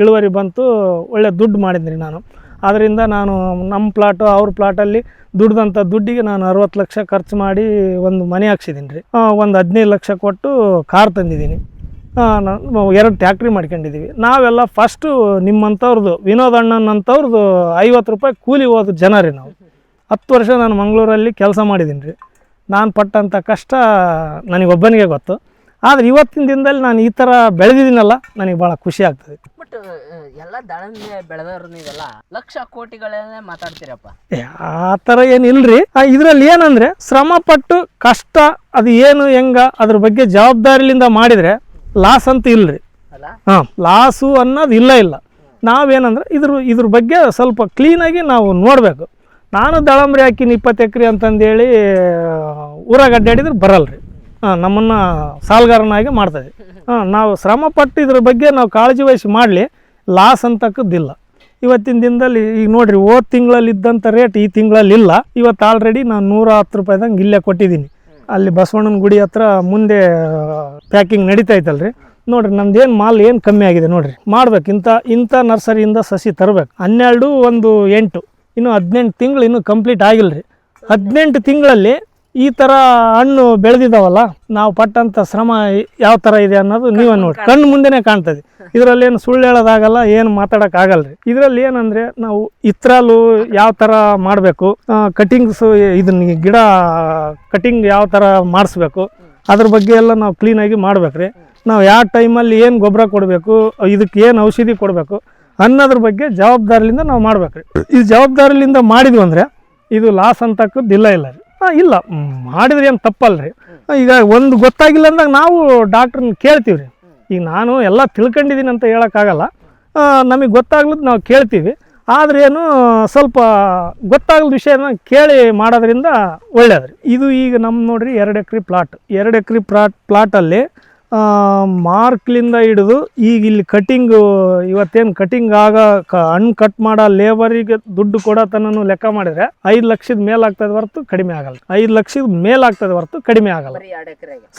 ಇಳುವರಿ ಬಂತು ಒಳ್ಳೆ ದುಡ್ಡು ಮಾಡಿದ್ರಿ ನಾನು. ಅದರಿಂದ ನಾನು ನಮ್ಮ ಪ್ಲಾಟು ಅವ್ರ ಪ್ಲಾಟಲ್ಲಿ ದುಡ್ದಂಥ ದುಡ್ಡಿಗೆ ನಾನು ಅರವತ್ತು ಲಕ್ಷ ಖರ್ಚು ಮಾಡಿ ಒಂದು ಮನೆ ಹಾಕ್ಸಿದ್ದೀನಿ ರೀ. ಒಂದು ಹದಿನೈದು ಲಕ್ಷ ಕೊಟ್ಟು ಕಾರ್ ತಂದಿದ್ದೀನಿ ನಾನು ಎರಡು ಟ್ಯಾಕ್ಟ್ರಿ ಮಾಡ್ಕೊಂಡಿದ್ದೀವಿ ನಾವೆಲ್ಲ ಫಸ್ಟು ನಿಮ್ಮಂಥವ್ರದ್ದು ವಿನೋದ್ ಅಣ್ಣನಂಥವ್ರದ್ದು ಐವತ್ತು ರೂಪಾಯಿ ಕೂಲಿ ಹೋದ ಜನ ರೀ ನಾವು. ಹತ್ತು ವರ್ಷ ನಾನು ಮಂಗಳೂರಲ್ಲಿ ಕೆಲಸ ಮಾಡಿದ್ದೀನಿ ರೀ. ನಾನು ಪಟ್ಟಂಥ ಕಷ್ಟ ನನಗೊಬ್ಬನಿಗೆ ಗೊತ್ತು. ಆದರೆ ಇವತ್ತಿನ ದಿನದಲ್ಲಿ ನಾನು ಈ ಥರ ಬೆಳೆದಿದ್ದೀನಲ್ಲ, ನನಗೆ ಭಾಳ ಖುಷಿ ಆಗ್ತದೆ. ಬಟ್ ಎಲ್ಲ ದಾಳಿಂಬೆ ಬೆಳೆದವ್ರು ನೀವೆಲ್ಲ ಲಕ್ಷ ಕೋಟಿಗಳನ್ನೇ ಮಾತಾಡ್ತೀರಪ್ಪ. ಆ ಥರ ಏನಿಲ್ರಿ ಇದರಲ್ಲಿ ಏನಂದ್ರೆ ಶ್ರಮ ಪಟ್ಟು ಕಷ್ಟ ಅದು ಏನು ಹೆಂಗ ಅದ್ರ ಬಗ್ಗೆ ಜವಾಬ್ದಾರಿಲಿಂದ ಮಾಡಿದ್ರೆ ಲಾಸ್ ಅಂತ ಇಲ್ರಿ. ಹಾ ಹಾಂ ಲಾಸು ಅನ್ನೋದು ಇಲ್ಲ ಇಲ್ಲ. ನಾವೇನಂದ್ರೆ ಇದ್ರ ಇದ್ರ ಬಗ್ಗೆ ಸ್ವಲ್ಪ ಕ್ಲೀನಾಗಿ ನಾವು ನೋಡಬೇಕು. ನಾನು ದಾಳಂಬ್ರಿ ಹಾಕಿನಿ ಇಪ್ಪತ್ತು ಎಕರೆ ಅಂತಂದೇಳಿ ಊರಾಗ ಅಡ್ಡಾಡಿದ್ರೆ ಬರಲ್ರಿ. ನಮ್ಮನ್ನು ಸಾಲ್ಗಾರನಾಗಿ ಮಾಡ್ತದೆ. ಹಾಂ, ನಾವು ಶ್ರಮ ಪಟ್ಟು ಇದ್ರ ಬಗ್ಗೆ ನಾವು ಕಾಳಜಿ ವಹಿಸಿ ಮಾಡಲಿ, ಲಾಸ್ ಅಂತಕ್ಕದ್ದಿಲ್ಲ ಇವತ್ತಿನ ದಿನದಲ್ಲಿ ಈಗ ನೋಡಿರಿ, ಹೋದ ತಿಂಗಳಲ್ಲಿ ಇದ್ದಂಥ ರೇಟ್ ಈ ತಿಂಗಳಲ್ಲಿ ಇಲ್ಲ. ಇವತ್ತು ಆಲ್ರೆಡಿ ನಾನು ನೂರ ಹತ್ತು ರೂಪಾಯಿದಂಗೆ ಇಲ್ಲೇ ಕೊಟ್ಟಿದ್ದೀನಿ. ಅಲ್ಲಿ ಬಸವಣ್ಣನ ಗುಡಿ ಹತ್ರ ಮುಂದೆ ಪ್ಯಾಕಿಂಗ್ ನಡೀತಾ ಐತಲ್ರಿ. ನೋಡ್ರಿ ಏನು ಮಾಲ್ ಏನು ಕಮ್ಮಿ ಆಗಿದೆ ನೋಡಿರಿ. ಮಾಡ್ಬೇಕು ಇಂಥ ಇಂಥ ನರ್ಸರಿಯಿಂದ ಸಸಿ ತರಬೇಕು. ಹನ್ನೆರಡು ಒಂದು ಎಂಟು. ಇನ್ನು ಹದಿನೆಂಟು ತಿಂಗಳು ಇನ್ನೂ ಕಂಪ್ಲೀಟ್ ಆಗಿಲ್ಲ ರೀ ಹದಿನೆಂಟು ತಿಂಗಳಲ್ಲಿ ಈ ಥರ ಹಣ್ಣು ಬೆಳೆದಿದ್ದಾವಲ್ಲ ನಾವು ಪಟ್ಟಂಥ ಶ್ರಮ ಯಾವ ಥರ ಇದೆ ಅನ್ನೋದು ನೀವೇ ನೋಡಿ. ಕಣ್ಣು ಮುಂದೆನೇ ಕಾಣ್ತದೆ. ಇದರಲ್ಲಿ ಏನು ಸುಳ್ಳು ಹೇಳೋದಾಗಲ್ಲ ಏನು ಮಾತಾಡೋಕ್ಕಾಗಲ್ಲ ರೀ ಇದರಲ್ಲಿ ಏನಂದರೆ ನಾವು ಇತ್ರಾಲು ಯಾವ ಥರ ಮಾಡಬೇಕು ಕಟಿಂಗ್ಸು ಇದನ್ನ ಗಿಡ ಕಟಿಂಗ್ ಯಾವ ಥರ ಮಾಡಿಸ್ಬೇಕು ಅದ್ರ ಬಗ್ಗೆ ಎಲ್ಲ ನಾವು ಕ್ಲೀನಾಗಿ ಮಾಡ್ಬೇಕ್ರಿ. ನಾವು ಯಾವ ಟೈಮಲ್ಲಿ ಏನು ಗೊಬ್ಬರ ಕೊಡಬೇಕು ಇದಕ್ಕೆ ಏನು ಔಷಧಿ ಕೊಡಬೇಕು ಅನ್ನೋದ್ರ ಬಗ್ಗೆ ಜವಾಬ್ದಾರಿಯಿಂದ ನಾವು ಮಾಡ್ಬೇಕ್ರಿ. ಈ ಜವಾಬ್ದಾರಿಯಿಂದ ಮಾಡಿದ್ವಿ ಅಂದರೆ ಇದು ಲಾಸ್ ಅಂತಕ್ಕದ್ದು ಇಲ್ಲ ಇಲ್ಲ ರೀ. ಇಲ್ಲ. ಮಾಡಿದ್ರೆ ಏನು ತಪ್ಪಲ್ಲ ರೀ ಈಗ ಒಂದು ಗೊತ್ತಾಗಿಲ್ಲ ಅಂದಾಗ ನಾವು ಡಾಕ್ಟ್ರನ್ನ ಕೇಳ್ತೀವಿ ರೀ ಈಗ ನಾನು ಎಲ್ಲ ತಿಳ್ಕೊಂಡಿದ್ದೀನಿ ಅಂತ ಹೇಳೋಕ್ಕಾಗಲ್ಲ. ನಮಗೆ ಗೊತ್ತಾಗ್ಲದ್ದು ನಾವು ಕೇಳ್ತೀವಿ. ಆದ್ರೆ ಏನು, ಸ್ವಲ್ಪ ಗೊತ್ತಾಗದ ವಿಷಯನ ಕೇಳಿ ಮಾಡೋದ್ರಿಂದ ಒಳ್ಳೇದು ಇದು ಈಗ ನಮ್ಮ ನೋಡ್ರಿ ಎರಡು ಎಕ್ರೆ ಪ್ಲಾಟ್ ಎರಡು ಎಕ್ರೆ ಪ್ಲಾಟ್ ಪ್ಲಾಟಲ್ಲಿ ಮಾರ್ಕ್ಲಿಂದ ಹಿಡಿದು ಈಗ ಇಲ್ಲಿ ಕಟಿಂಗು ಇವತ್ತೇನು ಕಟಿಂಗ್ ಆಗ ಕ ಹಣ್ಣು ಕಟ್ ಮಾಡೋ ಲೇಬರಿಗೆ ದುಡ್ಡು ಕೊಡೋ ತನನು ಲೆಕ್ಕ ಮಾಡಿದ್ರೆ ಐದು ಲಕ್ಷದ ಮೇಲಾಗ್ತದೆ ಹೊರತು ಕಡಿಮೆ ಆಗಲ್ಲ. ಐದು ಲಕ್ಷದ ಮೇಲಾಗ್ತದೆ ಹೊರತು ಕಡಿಮೆ ಆಗಲ್ಲ.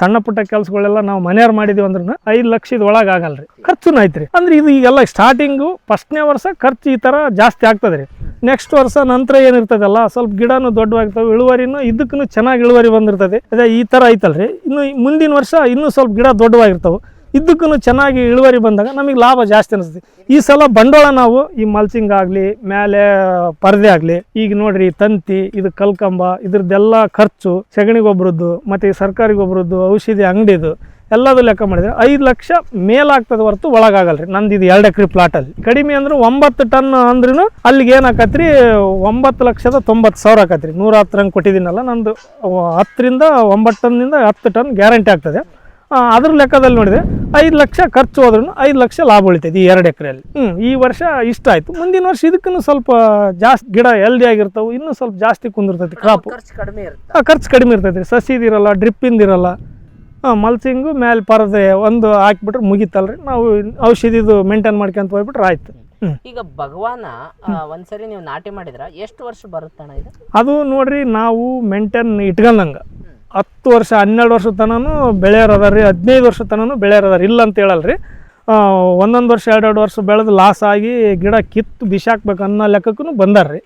ಸಣ್ಣ ಪುಟ್ಟ ಕೆಲಸಗಳೆಲ್ಲ ನಾವು ಮನೆಯವ್ರು ಮಾಡಿದೀವಿ ಅಂದ್ರೂ ಐದು ಲಕ್ಷದ ಒಳಗೆ ಆಗಲ್ರಿ ಖರ್ಚುನು ಐತ್ರಿ ಅಂದ್ರೆ ಇದು ಈಗೆಲ್ಲ ಸ್ಟಾರ್ಟಿಂಗು ಫಸ್ಟ್ನೇ ವರ್ಷ ಖರ್ಚು ಈ ಥರ ಜಾಸ್ತಿ ಆಗ್ತದೆ ರೀ. ನೆಕ್ಸ್ಟ್ ವರ್ಷ ನಂತರ ಏನಿರ್ತದಲ್ಲ ಸ್ವಲ್ಪ ಗಿಡನೂ ದೊಡ್ಡವಾಗ್ತವೆ ಇಳುವರಿನೂ ಇದಕ್ಕೂ ಚೆನ್ನಾಗಿ ಇಳುವರಿ ಬಂದಿರ್ತದೆ. ಅದೇ ಈ ಥರ ಐತಲ್ರಿ. ಇನ್ನು ಮುಂದಿನ ವರ್ಷ ಇನ್ನೂ ಸ್ವಲ್ಪ ಗಿಡ ದೊಡ್ಡವಾಗಿರ್ತಾವೆ. ಇದಕ್ಕೂ ಚೆನ್ನಾಗಿ ಇಳುವರಿ ಬಂದಾಗ ನಮಗೆ ಲಾಭ ಜಾಸ್ತಿ ಅನಿಸ್ತದೆ ಈ ಸಲ ಬಂಡವಾಳ ನಾವು ಈ ಮಲ್ಚಿಂಗ್ ಆಗಲಿ ಮೇಲೆ ಪರದೆ ಆಗಲಿ, ಈಗ ನೋಡ್ರಿ ತಂತಿ, ಇದು ಕಲ್ಕಂಬ, ಇದ್ರದ್ದೆಲ್ಲ ಖರ್ಚು, ಸೆಗಣಿ ಗೊಬ್ಬರದ್ದು ಮತ್ತು ಈ ಸರ್ಕಾರಿ ಗೊಬ್ಬರದ್ದು ಔಷಧಿ ಅಂಗಡಿದು ಎಲ್ಲದು ಲೆಕ್ಕ ಮಾಡಿದ್ರೆ ಐದು ಲಕ್ಷ ಮೇಲಾಗ್ತದೆ ಹೊರತು ರೀ ನಂದು ಇದು ಎರಡು ಎಕರೆ ಪ್ಲಾಟಲ್ಲಿ ಕಡಿಮೆ ಅಂದ್ರೆ ಒಂಬತ್ತು ಟನ್ ಅಂದ್ರೂ ಅಲ್ಲಿಗೆ ಏನಾಕತ್ರಿ, ಒಂಬತ್ತು ಲಕ್ಷದ ತೊಂಬತ್ತು ಸಾವಿರ ಆಕತ್ರಿ. ನೂರ ಹತ್ತರಂಗೆ ಕೊಟ್ಟಿದ್ದೀನಲ್ಲ, ನಂದು ಹತ್ತರಿಂದ ಒಂಬತ್ತು ಟನ್ನಿಂದ ಹತ್ತು ಟನ್ ಗ್ಯಾರಂಟಿ ಆಗ್ತದೆ. ಅದ್ರ ಲೆಕ್ಕದಲ್ಲಿ ನೋಡಿದ್ರೆ ಐದು ಲಕ್ಷ ಖರ್ಚು ಹೋದ್ರೂ ಐದು ಲಕ್ಷ ಲಾಭ ಉಳಿತೈತಿ ಈ ಎರಡು ಎಕರೆಯಲ್ಲಿ. ಹ್ಞೂ ಈ ವರ್ಷ ಇಷ್ಟ ಆಯಿತು. ಮುಂದಿನ ವರ್ಷ ಇದಕ್ಕೂ ಸ್ವಲ್ಪ ಜಾಸ್ತಿ ಗಿಡ ಹೆಲ್ದಿ ಆಗಿರ್ತಾವೆ ಇನ್ನೂ ಸ್ವಲ್ಪ ಜಾಸ್ತಿ ಕುಂದಿರ್ತೈತಿ ಕ್ರಾಪ್ ಖರ್ಚು ಕಡಿಮೆ ಇರುತ್ತೆ. ಆ ಖರ್ಚು ಕಡಿಮೆ ಇರ್ತೈತಿ. ರೀ ಸಸಿದಿರಲ್ಲ ಡ್ರಿಪ್ಪಿಂದಿರಲ್ಲ ಹಾಂ ಮಲ್ಸಿಂಗು ಮೇಲೆ ಪರದೆ ಒಂದು ಹಾಕ್ಬಿಟ್ರೆ ಮುಗೀತಲ್ರಿ. ನಾವು ಔಷಧಿದು ಮೇಂಟೈನ್ ಮಾಡ್ಕೊಂತ ಹೋಗ್ಬಿಟ್ರೆ ಆಯ್ತು. ಈಗ ಭಗವಾನ ಒಂದ್ಸರಿ ನೀವು ನಾಟಿ ಮಾಡಿದ್ರ ಎಷ್ಟು ವರ್ಷ ಬರುತ್ತಣ್ಣ ಇದು? ಅದು ನೋಡ್ರಿ ನಾವು ಮೇಂಟೈನ್ ಇಟ್ಕೊಂಡಂಗೆ. ಹತ್ತು ವರ್ಷ, ಹನ್ನೆರಡು ವರ್ಷ ತನೂ ಬೆಳೆಯೋರು ರೀ, ಹದಿನೈದು ವರ್ಷ ತನೂ ಬೆಳೆಯೋರು ಅದಾರ, ಇಲ್ಲ ಅಂತ ಹೇಳಲ್ಲ ರೀ. ಒಂದೊಂದು ವರ್ಷ ಎರಡೆರಡು ವರ್ಷ ಬೆಳೆದು ಲಾಸ್ ಆಗಿ ಗಿಡ ಕಿತ್ತು ಬಿಸಾಕ್ಬೇಕು ಅನ್ನೋ ಲೆಕ್ಕಕ್ಕೂ ಬಂದಾರ ರೀ.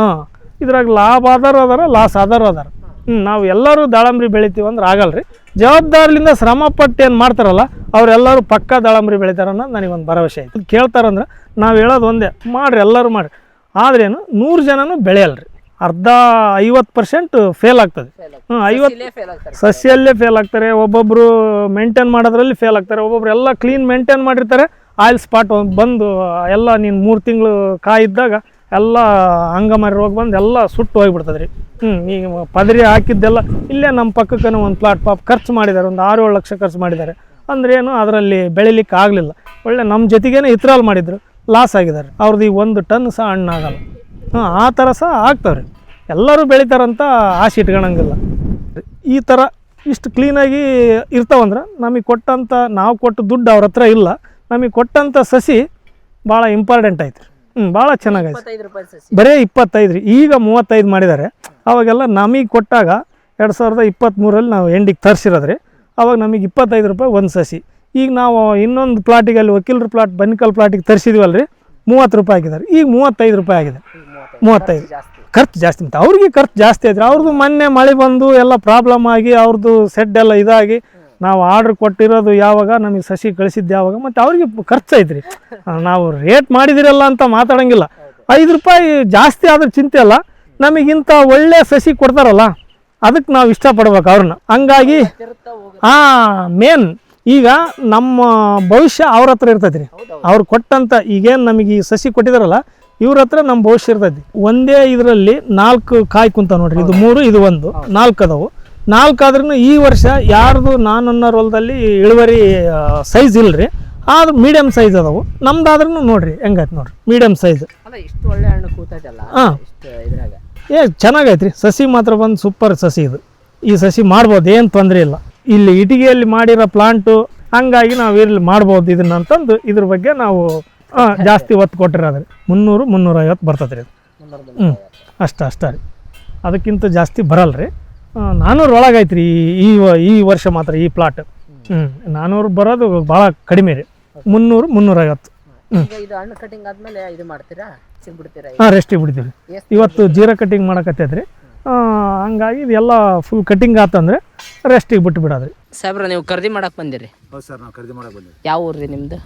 ಹಾಂ, ಇದ್ರಾಗ ಲಾಭ ಆದಾರು ಅದಾರ ಲಾಸ್ ಆದಾರು ಅದಾರ. ಹ್ಞೂ ನಾವು ಎಲ್ಲರೂ ದಾಳಂಬ್ರಿ ಬೆಳಿತೀವಿ ಅಂದ್ರೆ ಆಗಲ್ಲ ರೀ. ಜವಾಬ್ದಾರಿಲಿಂದ ಶ್ರಮ ಪಟ್ಟು ಏನು ಮಾಡ್ತಾರಲ್ಲ, ಅವರೆಲ್ಲರೂ ಪಕ್ಕ ದಾಳಂಬ್ರಿ ಬೆಳಿತಾರ ಅನ್ನೋದು ನನಗೊಂದು ಭರವಸೆ ಐತೆ. ಕೇಳ್ತಾರಂದ್ರೆ ನಾವು ಹೇಳೋದು ಒಂದೇ, ಮಾಡ್ರಿ, ಎಲ್ಲರೂ ಮಾಡಿರಿ. ಆದ್ರೇನು ನೂರು ಜನನೂ ಬೆಳೆಯಲ್ರಿ. ಅರ್ಧ ಐವತ್ತು ಪರ್ಸೆಂಟ್ ಫೇಲ್ ಆಗ್ತದೆ. ಹ್ಞೂ ಐವತ್ತು ಸಸ್ಯಲ್ಲೇ ಫೇಲ್ ಆಗ್ತಾರೆ. ಒಬ್ಬೊಬ್ಬರು ಮೇಂಟೈನ್ ಮಾಡೋದ್ರಲ್ಲಿ ಫೇಲ್ ಆಗ್ತಾರೆ ಒಬ್ಬೊಬ್ರು ಎಲ್ಲ ಕ್ಲೀನ್ ಮೇಂಟೈನ್ ಮಾಡಿರ್ತಾರೆ ಆಯಿಲ್ ಸ್ಪಾಟ್ ಬಂದು ಎಲ್ಲ ನೀನು ಮೂರು ತಿಂಗಳು ಕಾಯಿದ್ದಾಗ ಎಲ್ಲ ಅಂಗಮಾರಿ ರೋಗ ಬಂದು ಎಲ್ಲ ಸುಟ್ಟು ಹೋಗ್ಬಿಡ್ತದೆ ರೀ ಹ್ಞೂ ಈಗ ಪದರಿ ಹಾಕಿದ್ದೆಲ್ಲ ಇಲ್ಲೇ ನಮ್ಮ ಪಕ್ಕಕ್ಕೇ ಒಂದು ಪ್ಲಾಟ್ ಪಾಪ್ ಖರ್ಚು ಮಾಡಿದ್ದಾರೆ ಒಂದು ಆರು ಏಳು ಲಕ್ಷ ಖರ್ಚು ಮಾಡಿದ್ದಾರೆ ಅಂದ್ರೆ ಏನು ಅದರಲ್ಲಿ ಬೆಳಿಲಿಕ್ಕೆ ಆಗಲಿಲ್ಲ. ಒಳ್ಳೆ ನಮ್ಮ ಜೊತೆಗೇನೆ ಇತ್ರಾಲ್ ಮಾಡಿದ್ರು ಲಾಸ್ ಆಗಿದ್ದಾರೆ. ಅವ್ರದ್ದು ಈ ಒಂದು ಟನ್ ಸಹ ಹಣ್ಣಾಗಲ್ಲ. ಹಾಂ ಆ ಥರ ಸಹ ಆಗ್ತಾವ್ರಿ. ಎಲ್ಲರೂ ಬೆಳಿತಾರಂತ ಆಸೆ ಇಟ್ಕೊಳಂಗಿಲ್ಲ ಈ ಥರ ಇಷ್ಟು ಕ್ಲೀನಾಗಿ ಇರ್ತಾವಂದ್ರೆ ನಮಗೆ ಕೊಟ್ಟಂಥ ನಾವು ಕೊಟ್ಟು ದುಡ್ಡು ಅವ್ರ ಹತ್ರ ಇಲ್ಲ. ನಮಗೆ ಕೊಟ್ಟಂಥ ಸಸಿ ಭಾಳ ಇಂಪಾರ್ಟೆಂಟ್ ಐತೆ ಹ್ಞೂ ಭಾಳ ಚೆನ್ನಾಗೈತೆ ಬರೀ ಇಪ್ಪತ್ತೈದು ರೀ ಈಗ ಮೂವತ್ತೈದು ಮಾಡಿದ್ದಾರೆ ಅವಾಗೆಲ್ಲ ನಮಗೆ ಕೊಟ್ಟಾಗ ಎರಡು ಸಾವಿರದ ಇಪ್ಪತ್ತ್ಮೂರಲ್ಲಿ ನಾವು ಎಂಡಿಗೆ ತರಿಸಿರೋದ್ರಿ. ಅವಾಗ ನಮಗೆ ಇಪ್ಪತ್ತೈದು ರೂಪಾಯಿ ಒಂದು ಸಸಿ. ಈಗ ನಾವು ಇನ್ನೊಂದು ಪ್ಲಾಟಿಗೆ ಅಲ್ಲಿ ವಕೀಲರ ಪ್ಲಾಟ್ ಬನ್ನಿಕಲ್ ಪ್ಲಾಟಿಗೆ ತರಿಸಿದ್ವಲ್ಲ ರೀ ಮೂವತ್ತು ರೂಪಾಯಿ ಹಾಕಿದ್ದಾರೆ ಈಗ ಮೂವತ್ತೈದು ರೂಪಾಯಿ ಆಗಿದೆ. ಮೂವತ್ತೈದು. ಖರ್ಚು ಜಾಸ್ತಿ. ಅಂತ ಅವ್ರಿಗೆ ಖರ್ಚು ಜಾಸ್ತಿ ಆಯ್ತು ಅವ್ರದ್ದು ಮೊನ್ನೆ ಮಳೆ ಬಂದು ಎಲ್ಲ ಪ್ರಾಬ್ಲಮ್ ಆಗಿ ಅವ್ರದ್ದು ಸೆಡ್ ಎಲ್ಲ ಇದಾಗಿ ನಾವು ಆರ್ಡ್ರ್ ಕೊಟ್ಟಿರೋದು ಯಾವಾಗ? ನಮಗೆ ಸಸಿ ಕಳಿಸಿದ್ದು ಯಾವಾಗ? ಮತ್ತು ಅವ್ರಿಗೆ ಖರ್ಚು ಐತ್ರಿ. ನಾವು ರೇಟ್ ಮಾಡಿದಿರಲ್ಲ ಅಂತ ಮಾತಾಡಂಗಿಲ್ಲ. ಐದು ರೂಪಾಯಿ ಜಾಸ್ತಿ ಆದ್ರೆ ಚಿಂತೆ ಅಲ್ಲ. ನಮಗಿಂತ ಒಳ್ಳೆ ಸಸಿ ಕೊಡ್ತಾರಲ್ಲ ಅದಕ್ಕೆ ನಾವು ಇಷ್ಟಪಡ್ಬೇಕು ಅವ್ರನ್ನ. ಹಂಗಾಗಿ ಹಾಂ ಮೇನ್ ಈಗ ನಮ್ಮ ಭವಿಷ್ಯ ಅವ್ರ ಹತ್ರ ಇರ್ತೈತಿ ರೀ ಅವ್ರು ಕೊಟ್ಟಂತ ಈಗೇನು ನಮಗೆ ಈ ಸಸಿ ಕೊಟ್ಟಿದಾರಲ್ಲ ಇವ್ರ ಹತ್ರ ನಮ್ಮ ಭವಿಷ್ಯ ಇರ್ತೈತಿ. ಒಂದೇ ಇದರಲ್ಲಿ ನಾಲ್ಕು ಕಾಯಿ ಕುಂತ ನೋಡ್ರಿ ಇದು ಮೂರು ಇದು ಒಂದು ನಾಲ್ಕು ಅದಾವು. ನಾಲ್ಕು ಆದ್ರೂ ಈ ವರ್ಷ ಯಾರ್ದು ನಾನು ಹೊಲದಲ್ಲಿ ಇಳುವರಿ ಸೈಜ್ ಇಲ್ರಿ ಆದ್ರೆ ಮೀಡಿಯಂ ಸೈಜ್ ಅದಾವು. ನಮ್ದಾದ್ರೂ ನೋಡ್ರಿ ಹೆಂಗೈತೆ ನೋಡ್ರಿ ಮೀಡಿಯಂ ಸೈಜ್ ಹಾ. ಏ ಚೆನ್ನಾಗೈತ್ರಿ ಸಸಿ ಮಾತ್ರ ಬಂದು ಸೂಪರ್ ಸಸಿ ಇದು. ಈ ಸಸಿ ಮಾಡ್ಬೋದು ಏನು ತೊಂದರೆ ಇಲ್ಲ. ಇಲ್ಲಿ ಇಟಿಗೆಯಲ್ಲಿ ಮಾಡಿರೋ ಪ್ಲಾಂಟು ಹಂಗಾಗಿ ನಾವು ಇಲ್ಲಿ ಮಾಡ್ಬೋದು ಇದನ್ನ ಅಂತಂದು ಇದ್ರ ಬಗ್ಗೆ ನಾವು ಜಾಸ್ತಿ ಒತ್ತು ಕೊಟ್ಟಿರೋದ್ರಿ. ಮುನ್ನೂರು ಮುನ್ನೂರೈವತ್ತು ಬರ್ತದೆ ರೀ ಹ್ಞೂ ಅಷ್ಟ ಅಷ್ಟ ರೀ. ಅದಕ್ಕಿಂತ ಜಾಸ್ತಿ ಬರಲ್ಲ ರೀ ನಾನ್ನೂರು ಒಳಗೈತೆ ರೀ ಈ ಈ ವರ್ಷ ಮಾತ್ರ ಈ ಪ್ಲಾಟ್ ಹ್ಞೂ ನಾನ್ನೂರು ಬರೋದು ಭಾಳ ಕಡಿಮೆ ರೀ. ಮುನ್ನೂರು ಮುನ್ನೂರೈವತ್ತು. ಹ್ಞೂ ಹಾಂ ರೆಸ್ಟಿಗೆ ಬಿಡ್ತೀವಿ. ಇವತ್ತು ಜೀರಾ ಕಟಿಂಗ್ ಮಾಡಕತ್ತೈತ್ರಿ. ಆ, ಹಂಗಾಗಿ ಇದೆಲ್ಲ ಫುಲ್ ಕಟಿಂಗ್ ಆತಂದ್ರೆ ರೆಸ್ಟಿಗೆ ಬಿಟ್ಟು ಬಿಡೋದ್ರಿ. ಸಾಹೇಬ್ರ ನೀವು ಖರೀದಿ ಮಾಡಕ್ ಬಂದಿರಿ? ಹೌದು ಸರ್ ನಾವು ಖರೀದಿ ಮಾಡಕ್ಕೆ ಬಂದಿವಿ. ಯಾವ ಊರ್ರಿ ನಿಮ್ದು?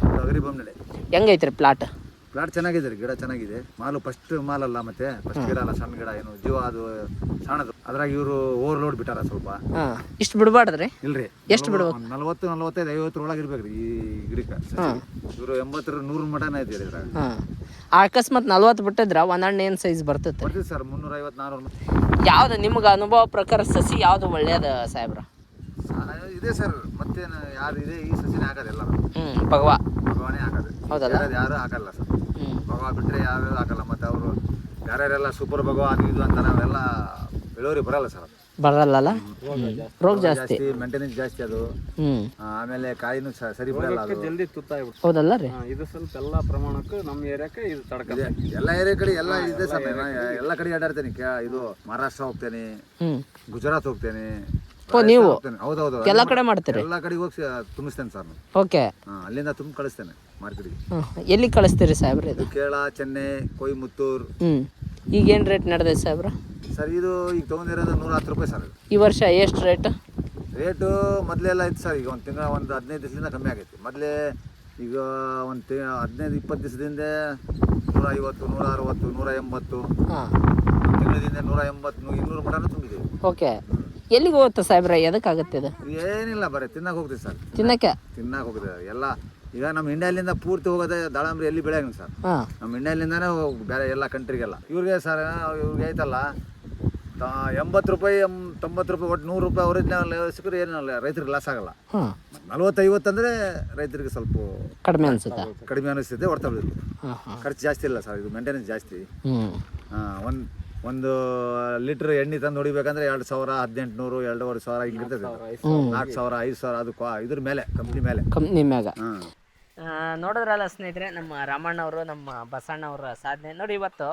ಹೆಂಗೈತ್ರಿ ಪ್ಲಾಟ್ ಪ್ಲಾಟ್ ಚೆನ್ನಾಗಿದೆ ರೀ ಗಿಡ ಚೆನ್ನಾಗಿದೆ. ಮಾಲು ಫಸ್ಟ್ ಮಾಲಲ್ಲ ಮತ್ತೆ ಫಸ್ಟ್ ಗಿಡ ಅಲ್ಲ ಸಣ್ಣ ಗಿಡ ಏನು ಜೀವ ಅದು ಸಣ್ಣದು. ಅದ್ರಾಗ ಇವರು ಓವರ್ಲೋಡ್ ಬಿಟ್ಟಾರ ಸ್ವಲ್ಪ. ಇಷ್ಟು ಬಿಡಬಾರ್ದ್ರಿ ಇಲ್ರಿ ಎಷ್ಟು ಬಿಡ್ಬೇಕು? ನಲ್ವತ್ತು ನಲವತ್ತು ನಲವತ್ತೈದು ಐವತ್ತರ ಒಳಗೆ ಇರ್ಬೇಕ್ರಿ ಈ ಗಿಡಕ್ಕೆ. ಇವರು ಎಂಬತ್ತರ ನೂರು ಮಟನ ಐತಿ ಇದ್ರಾಗ. ಅಕಸ್ಮಾತ್ ನಲ್ವತ್ತು ಬಿಟ್ಟಿದ್ರ ಒಂದ್ ಹಣ್ಣು ಏನು ಸೈಜ್ ಬರ್ತೈತೆ ಸರ್ ಮುನ್ನೂರ ಐವತ್ತು ನಾನೂರು ಯಾವ್ದು ನಿಮ್ಗೆ ಅನುಭವ ಪ್ರಕಾರ ಸಸಿ ಯಾವ್ದು ಒಳ್ಳೇದ ಸಾಹೇಬ್ರ? ಇದೆ ಸರ್ ಮತ್ತೇನು ಯಾರು ಇದೆ ಈ ಸಸಿನೇ ಹಾಕೋದಿಲ್ಲ ಹ್ಮ್ ಭಗವಾ. ಭಗವಾನೇ ಹಾಕೋದು. ಹೌದಲ್ಲ? ಯಾರು ಹಾಕಲ್ಲ ಸರ್. ಭಗವ ಬಿಟ್ಟರೆ ಯಾವ್ಯಾವ ಹಾಕಲ್ಲ ಮತ್ತೆ ಅವರು ಯಾರ್ಯಾರೆಲ್ಲ ಸೂಪರ್ ಭಗವ ಅದು ಇದು ಅಂತ ನಾವೆಲ್ಲ ಇಳುವರಿ ಬರಲ್ಲ ಸರ್ ಅದು. ಬರಲ್ಲಲ್ಲ ರೋಗ ಜಾಸ್ತಿ. ಜಾಸ್ತಿ ಮೇಂಟೆನೆನ್ಸ್ ಜಾಸ್ತಿ ಅದು. ಆಮೇಲೆ ಕಾಯಿನೂ ಸ- ಸರಿ ಬರಲ್ಲ ಅದು. ಜಲ್ದಿ ತುತ್ತಾಗ್ಬಿಡ್ತು ಹೌದಲ್ಲ ರೀ? ಇದು ಸ್ವಲ್ಪ ಎಲ್ಲ ಪ್ರಮಾಣಕ್ಕೂ ನಮ್ಮ ಏರಿಯಾಕ್ಕೆ ಇದು ತಡಕ ಇದೆ. ಎಲ್ಲ ಏರಿಯಾ ಕಡೆ ಎಲ್ಲ ಇದೆ ಸರ್ ನಾನು ಎಲ್ಲ ಕಡೆ ಅಡ್ಡಾಡ್ತೇನೆ. ಕ್ಯಾ- ಇದು ಮಹಾರಾಷ್ಟ್ರ ಹೋಗ್ತೇನೆ ಹ್ಮ್. ಗುಜರಾತ್ ಹೋಗ್ತೇನೆ. ಓ ನೀವು? ಹೌದು ಹೌದೌದು. ಎಲ್ಲ ಕಡೆ ಮಾಡ್ತೀರಿ? ಎಲ್ಲ ಕಡೆ ಹೋಗಿ ತುಂಬಿಸ್ತೇನೆ ಸರ್ ನಾನು ಓಕೆ. ಅಲ್ಲಿಂದ ತುಂಬ ಕಳಿಸ್ತೇನೆ ಮಾರ್ಕೆಟ್ಗೆ ಎಲ್ಲಿ ಕಳಿಸ್ತೀರಿ ಸಾಹೇಬ್ರ ಇದು? ಕೇರಳ ಚೆನ್ನೈ ಕೊಯಮತ್ತೂರು. ಹ್ಞೂ ಈಗ ಏನು ರೇಟ್ ನಡೆದೈತೆ ಸಾಹೇಬ್ರ? ಸರ್ ಇದು ಈಗ ತೊಗೊಂಡಿರೋದು ನೂರ ಹತ್ತು ರೂಪಾಯಿ ಸರ್ ಈ ವರ್ಷ ಎಷ್ಟು ರೇಟ್ ರೇಟು ಮೊದಲೆಲ್ಲ ಇತ್ತು ಸರ್ ಈಗ ಒಂದು ತಿಂಗಳ ಒಂದು ಹದಿನೈದು ದಿವಸದಿಂದ ಕಮ್ಮಿ ಆಗೈತಿ. ಮೊದಲೇ ಈಗ ಒಂದು ತಿ ಹದಿನೈದು ಇಪ್ಪತ್ತು ದಿವಸದಿಂದ ನೂರ ಐವತ್ತು ನೂರ ಅರವತ್ತು ನೂರ ಎಂಬತ್ತು ಹಾಂ ತಿಂಗಳಿಂದ ನೂರ ಎಂಬತ್ತು ಇನ್ನೂರು ಮಟನೂ ತುಂಬಿದ್ದೀವಿ ಓಕೆ. ಎಲ್ಲಿಗೆ ಹೋಗುತ್ತೆ ಸಾಹೇಬ್ರ? ಎದಕ್ಕಾಗುತ್ತೆ ಇದು? ಏನಿಲ್ಲ ಬರೀ ತಿನ್ನಕ್ಕೆ ಹೋಗ್ತೀವಿ ಸರ್. ತಿನ್ನಕ್ಕೆ? ತಿನ್ನಕ್ಕೆ ಹೋಗ್ತೀವಿ ಎಲ್ಲ ಈಗ ನಮ್ಮ ಇಂಡಿಯಾಲಿಂದ ಪೂರ್ತಿ ಹೋಗೋದೇ ದಾಳಂಬ್ರಿ ಎಲ್ಲಿ ಬೆಳೆಯಂಗಿಲ್ಲ ಸರ್. ಹಾಂ. ನಮ್ಮ ಇಂಡಿಯಾಲಿಂದಾನೇ ಹೋಗ್ ಬೇರೆ ಎಲ್ಲ ಕಂಟ್ರಿಗೆಲ್ಲ. ಇವ್ರಿಗೆ ಸರ್ ಇವ್ರಿಗೆ ಐತಲ್ಲ ತ- ಎಂಬತ್ತು ರೂಪಾಯಿ ಎಂ ತೊಂಬತ್ತು ರೂಪಾಯಿ ಒಟ್ಟು ನೂರು ರೂಪಾಯಿ ಒರಿಜಿನಲ್ ಸಿಕ್ಕರೆ ಏನಿಲ್ಲ ರೈತರಿಗೆ ಲಾಸ್ ಆಗಲ್ಲ. ಹಾಂ. ನಲ್ವತ್ತೈವತ್ತು ಅಂದರೆ ರೈತರಿಗೆ ಸ್ವಲ್ಪ ಕಡಿಮೆ ಅನಿಸುತ್ತೆ? ಕಡಿಮೆ ಅನಿಸ್ತೈತೆ ಹೊಡ್ತಾ ಬಿಡುತ್ತೆ. ಹಾಂ ಹಾಂ. ಖರ್ಚು ಜಾಸ್ತಿ ಇಲ್ಲ ಸರ್ ಇದು ಮೇಂಟೆನೆನ್ಸ್ ಜಾಸ್ತಿ. ಹ್ಞೂ ಒಂದು ಒಂದು ಲೀಟ್ರ್ ಎಣ್ಣೆ ತಂದು ಹೊಡಿಬೇಕಂದ್ರೆ ಎರಡು ಸಾವಿರ ಹದಿನೆಂಟು ನೂರು ಎರಡೂವರೆ ಸಾವಿರ ಹಿಂಗೆ ಇರ್ತದೆ ನಾಲ್ಕು ಸಾವಿರ ಐದು ಸಾವಿರ ಅದು ಕ್ವಾ- ಇದ್ರ ಮೇಲೆ ಕಂಪ್ನಿ ಮೇಲೆ. ಕಂಪ್ನಿ ಮ್ಯಾಗ. ಹಾಂ. ನೋಡಿದ್ರಲ್ಲ ಸ್ನೇಹಿತರೆ ನಮ್ಮ ರಾಮಣ್ಣ ಅವರು ನಮ್ಮ ಬಸಣ್ಣ ಅವರ ಸಾಧನೆ. ನೋಡಿ ಇವತ್ತು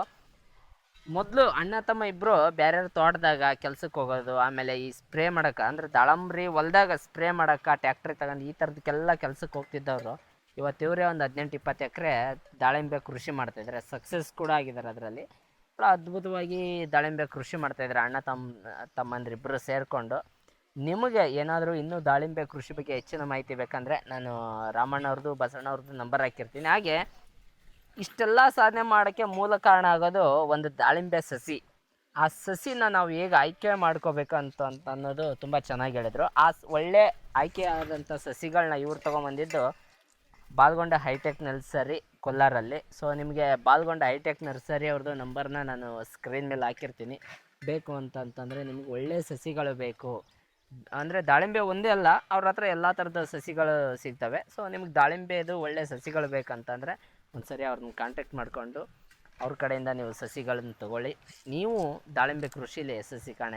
ಮೊದಲು ಅಣ್ಣ ತಮ್ಮ ಇಬ್ಬರು ಬೇರೆ ತೋಟದಾಗ ಕೆಲ್ಸಕ್ಕೆ ಹೋಗೋದು ಆಮೇಲೆ ಈ ಸ್ಪ್ರೇ ಮಾಡೋಕೆ ಅಂದ್ರೆ ದಾಳಂಬ್ರಿ ಹೊಲ್ದಾಗ ಸ್ಪ್ರೇ ಮಾಡೋಕೆ ಟ್ಯಾಕ್ಟ್ರಿ ತಗೊಂಡು ಈ ಥರದಕ್ಕೆಲ್ಲ ಕೆಲಸಕ್ಕೆ ಹೋಗ್ತಿದ್ದವರು. ಇವತ್ತು ಇವರೇ ಒಂದು ಹದಿನೆಂಟು ಇಪ್ಪತ್ತು ಎಕರೆ ದಾಳಿಂಬೆ ಕೃಷಿ ಮಾಡ್ತಾಯಿದ್ದಾರೆ ಸಕ್ಸಸ್ ಕೂಡ ಆಗಿದ್ದಾರೆ ಅದರಲ್ಲಿ. ಭಾಳ ಅದ್ಭುತವಾಗಿ ದಾಳಿಂಬೆ ಕೃಷಿ ಮಾಡ್ತಾಯಿದ್ದಾರೆ ಅಣ್ಣ ತಮ್ಮ ತಮ್ಮಂದಿರಿಬ್ಬರು ಸೇರಿಕೊಂಡು. ನಿಮಗೆ ಏನಾದರೂ ಇನ್ನೂ ದಾಳಿಂಬೆ ಕೃಷಿ ಬಗ್ಗೆ ಹೆಚ್ಚಿನ ಮಾಹಿತಿ ಬೇಕಂದರೆ ನಾನು ರಾಮಣ್ಣವ್ರದ್ದು ಬಸವಣ್ಣವ್ರದ್ದು ನಂಬರ್ ಹಾಕಿರ್ತೀನಿ. ಹಾಗೆ ಇಷ್ಟೆಲ್ಲ ಸಾಧನೆ ಮಾಡೋಕ್ಕೆ ಮೂಲ ಕಾರಣ ಆಗೋದು ಒಂದು ದಾಳಿಂಬೆ ಸಸಿ. ಆ ಸಸಿನ ನಾವು ಹೇಗೆ ಆಯ್ಕೆ ಮಾಡ್ಕೋಬೇಕು ಅಂತ ಅಂತ ಅನ್ನೋದು ತುಂಬ ಚೆನ್ನಾಗಿ ಹೇಳಿದರು. ಆ ಒಳ್ಳೆ ಆಯ್ಕೆ ಆದಂಥ ಸಸಿಗಳನ್ನ ಇವ್ರು ತೊಗೊಂಬಂದಿದ್ದು ಬಾಲ್ಗೊಂಡ ಹೈಟೆಕ್ ನರ್ಸರಿ ಕೊಲ್ಲಾರಲ್ಲಿ. ಸೊ ನಿಮಗೆ ಬಾಲ್ಗೊಂಡ ಹೈಟೆಕ್ ನರ್ಸರಿ ಅವ್ರದ್ದು ನಂಬರ್ನ ನಾನು ಸ್ಕ್ರೀನ್ ಮೇಲೆ ಹಾಕಿರ್ತೀನಿ. ಬೇಕು ಅಂತಂತಂದರೆ ನಿಮ್ಗೆ ಒಳ್ಳೆ ಸಸಿಗಳು ಬೇಕು. ಅಂದರೆ ದಾಳಿಂಬೆ ಒಂದೇ ಅಲ್ಲ, ಅವ್ರ ಹತ್ರ ಎಲ್ಲ ಥರದ ಸಸಿಗಳು ಸಿಗ್ತವೆ. ಸೊ ನಿಮ್ಗೆ ದಾಳಿಂಬೆದು ಒಳ್ಳೆ ಸಸಿಗಳು ಬೇಕಂತಂದರೆ ಒಂದ್ಸರಿ ಅವ್ರನ್ನ ಕಾಂಟ್ಯಾಕ್ಟ್ ಮಾಡಿಕೊಂಡು ಅವ್ರ ಕಡೆಯಿಂದ ನೀವು ಸಸಿಗಳನ್ನು ತಗೊಳ್ಳಿ. ನೀವು ದಾಳಿಂಬೆ ಕೃಷಿಲಿ ಯಶಸ್ವಿ ಕಾಣೆ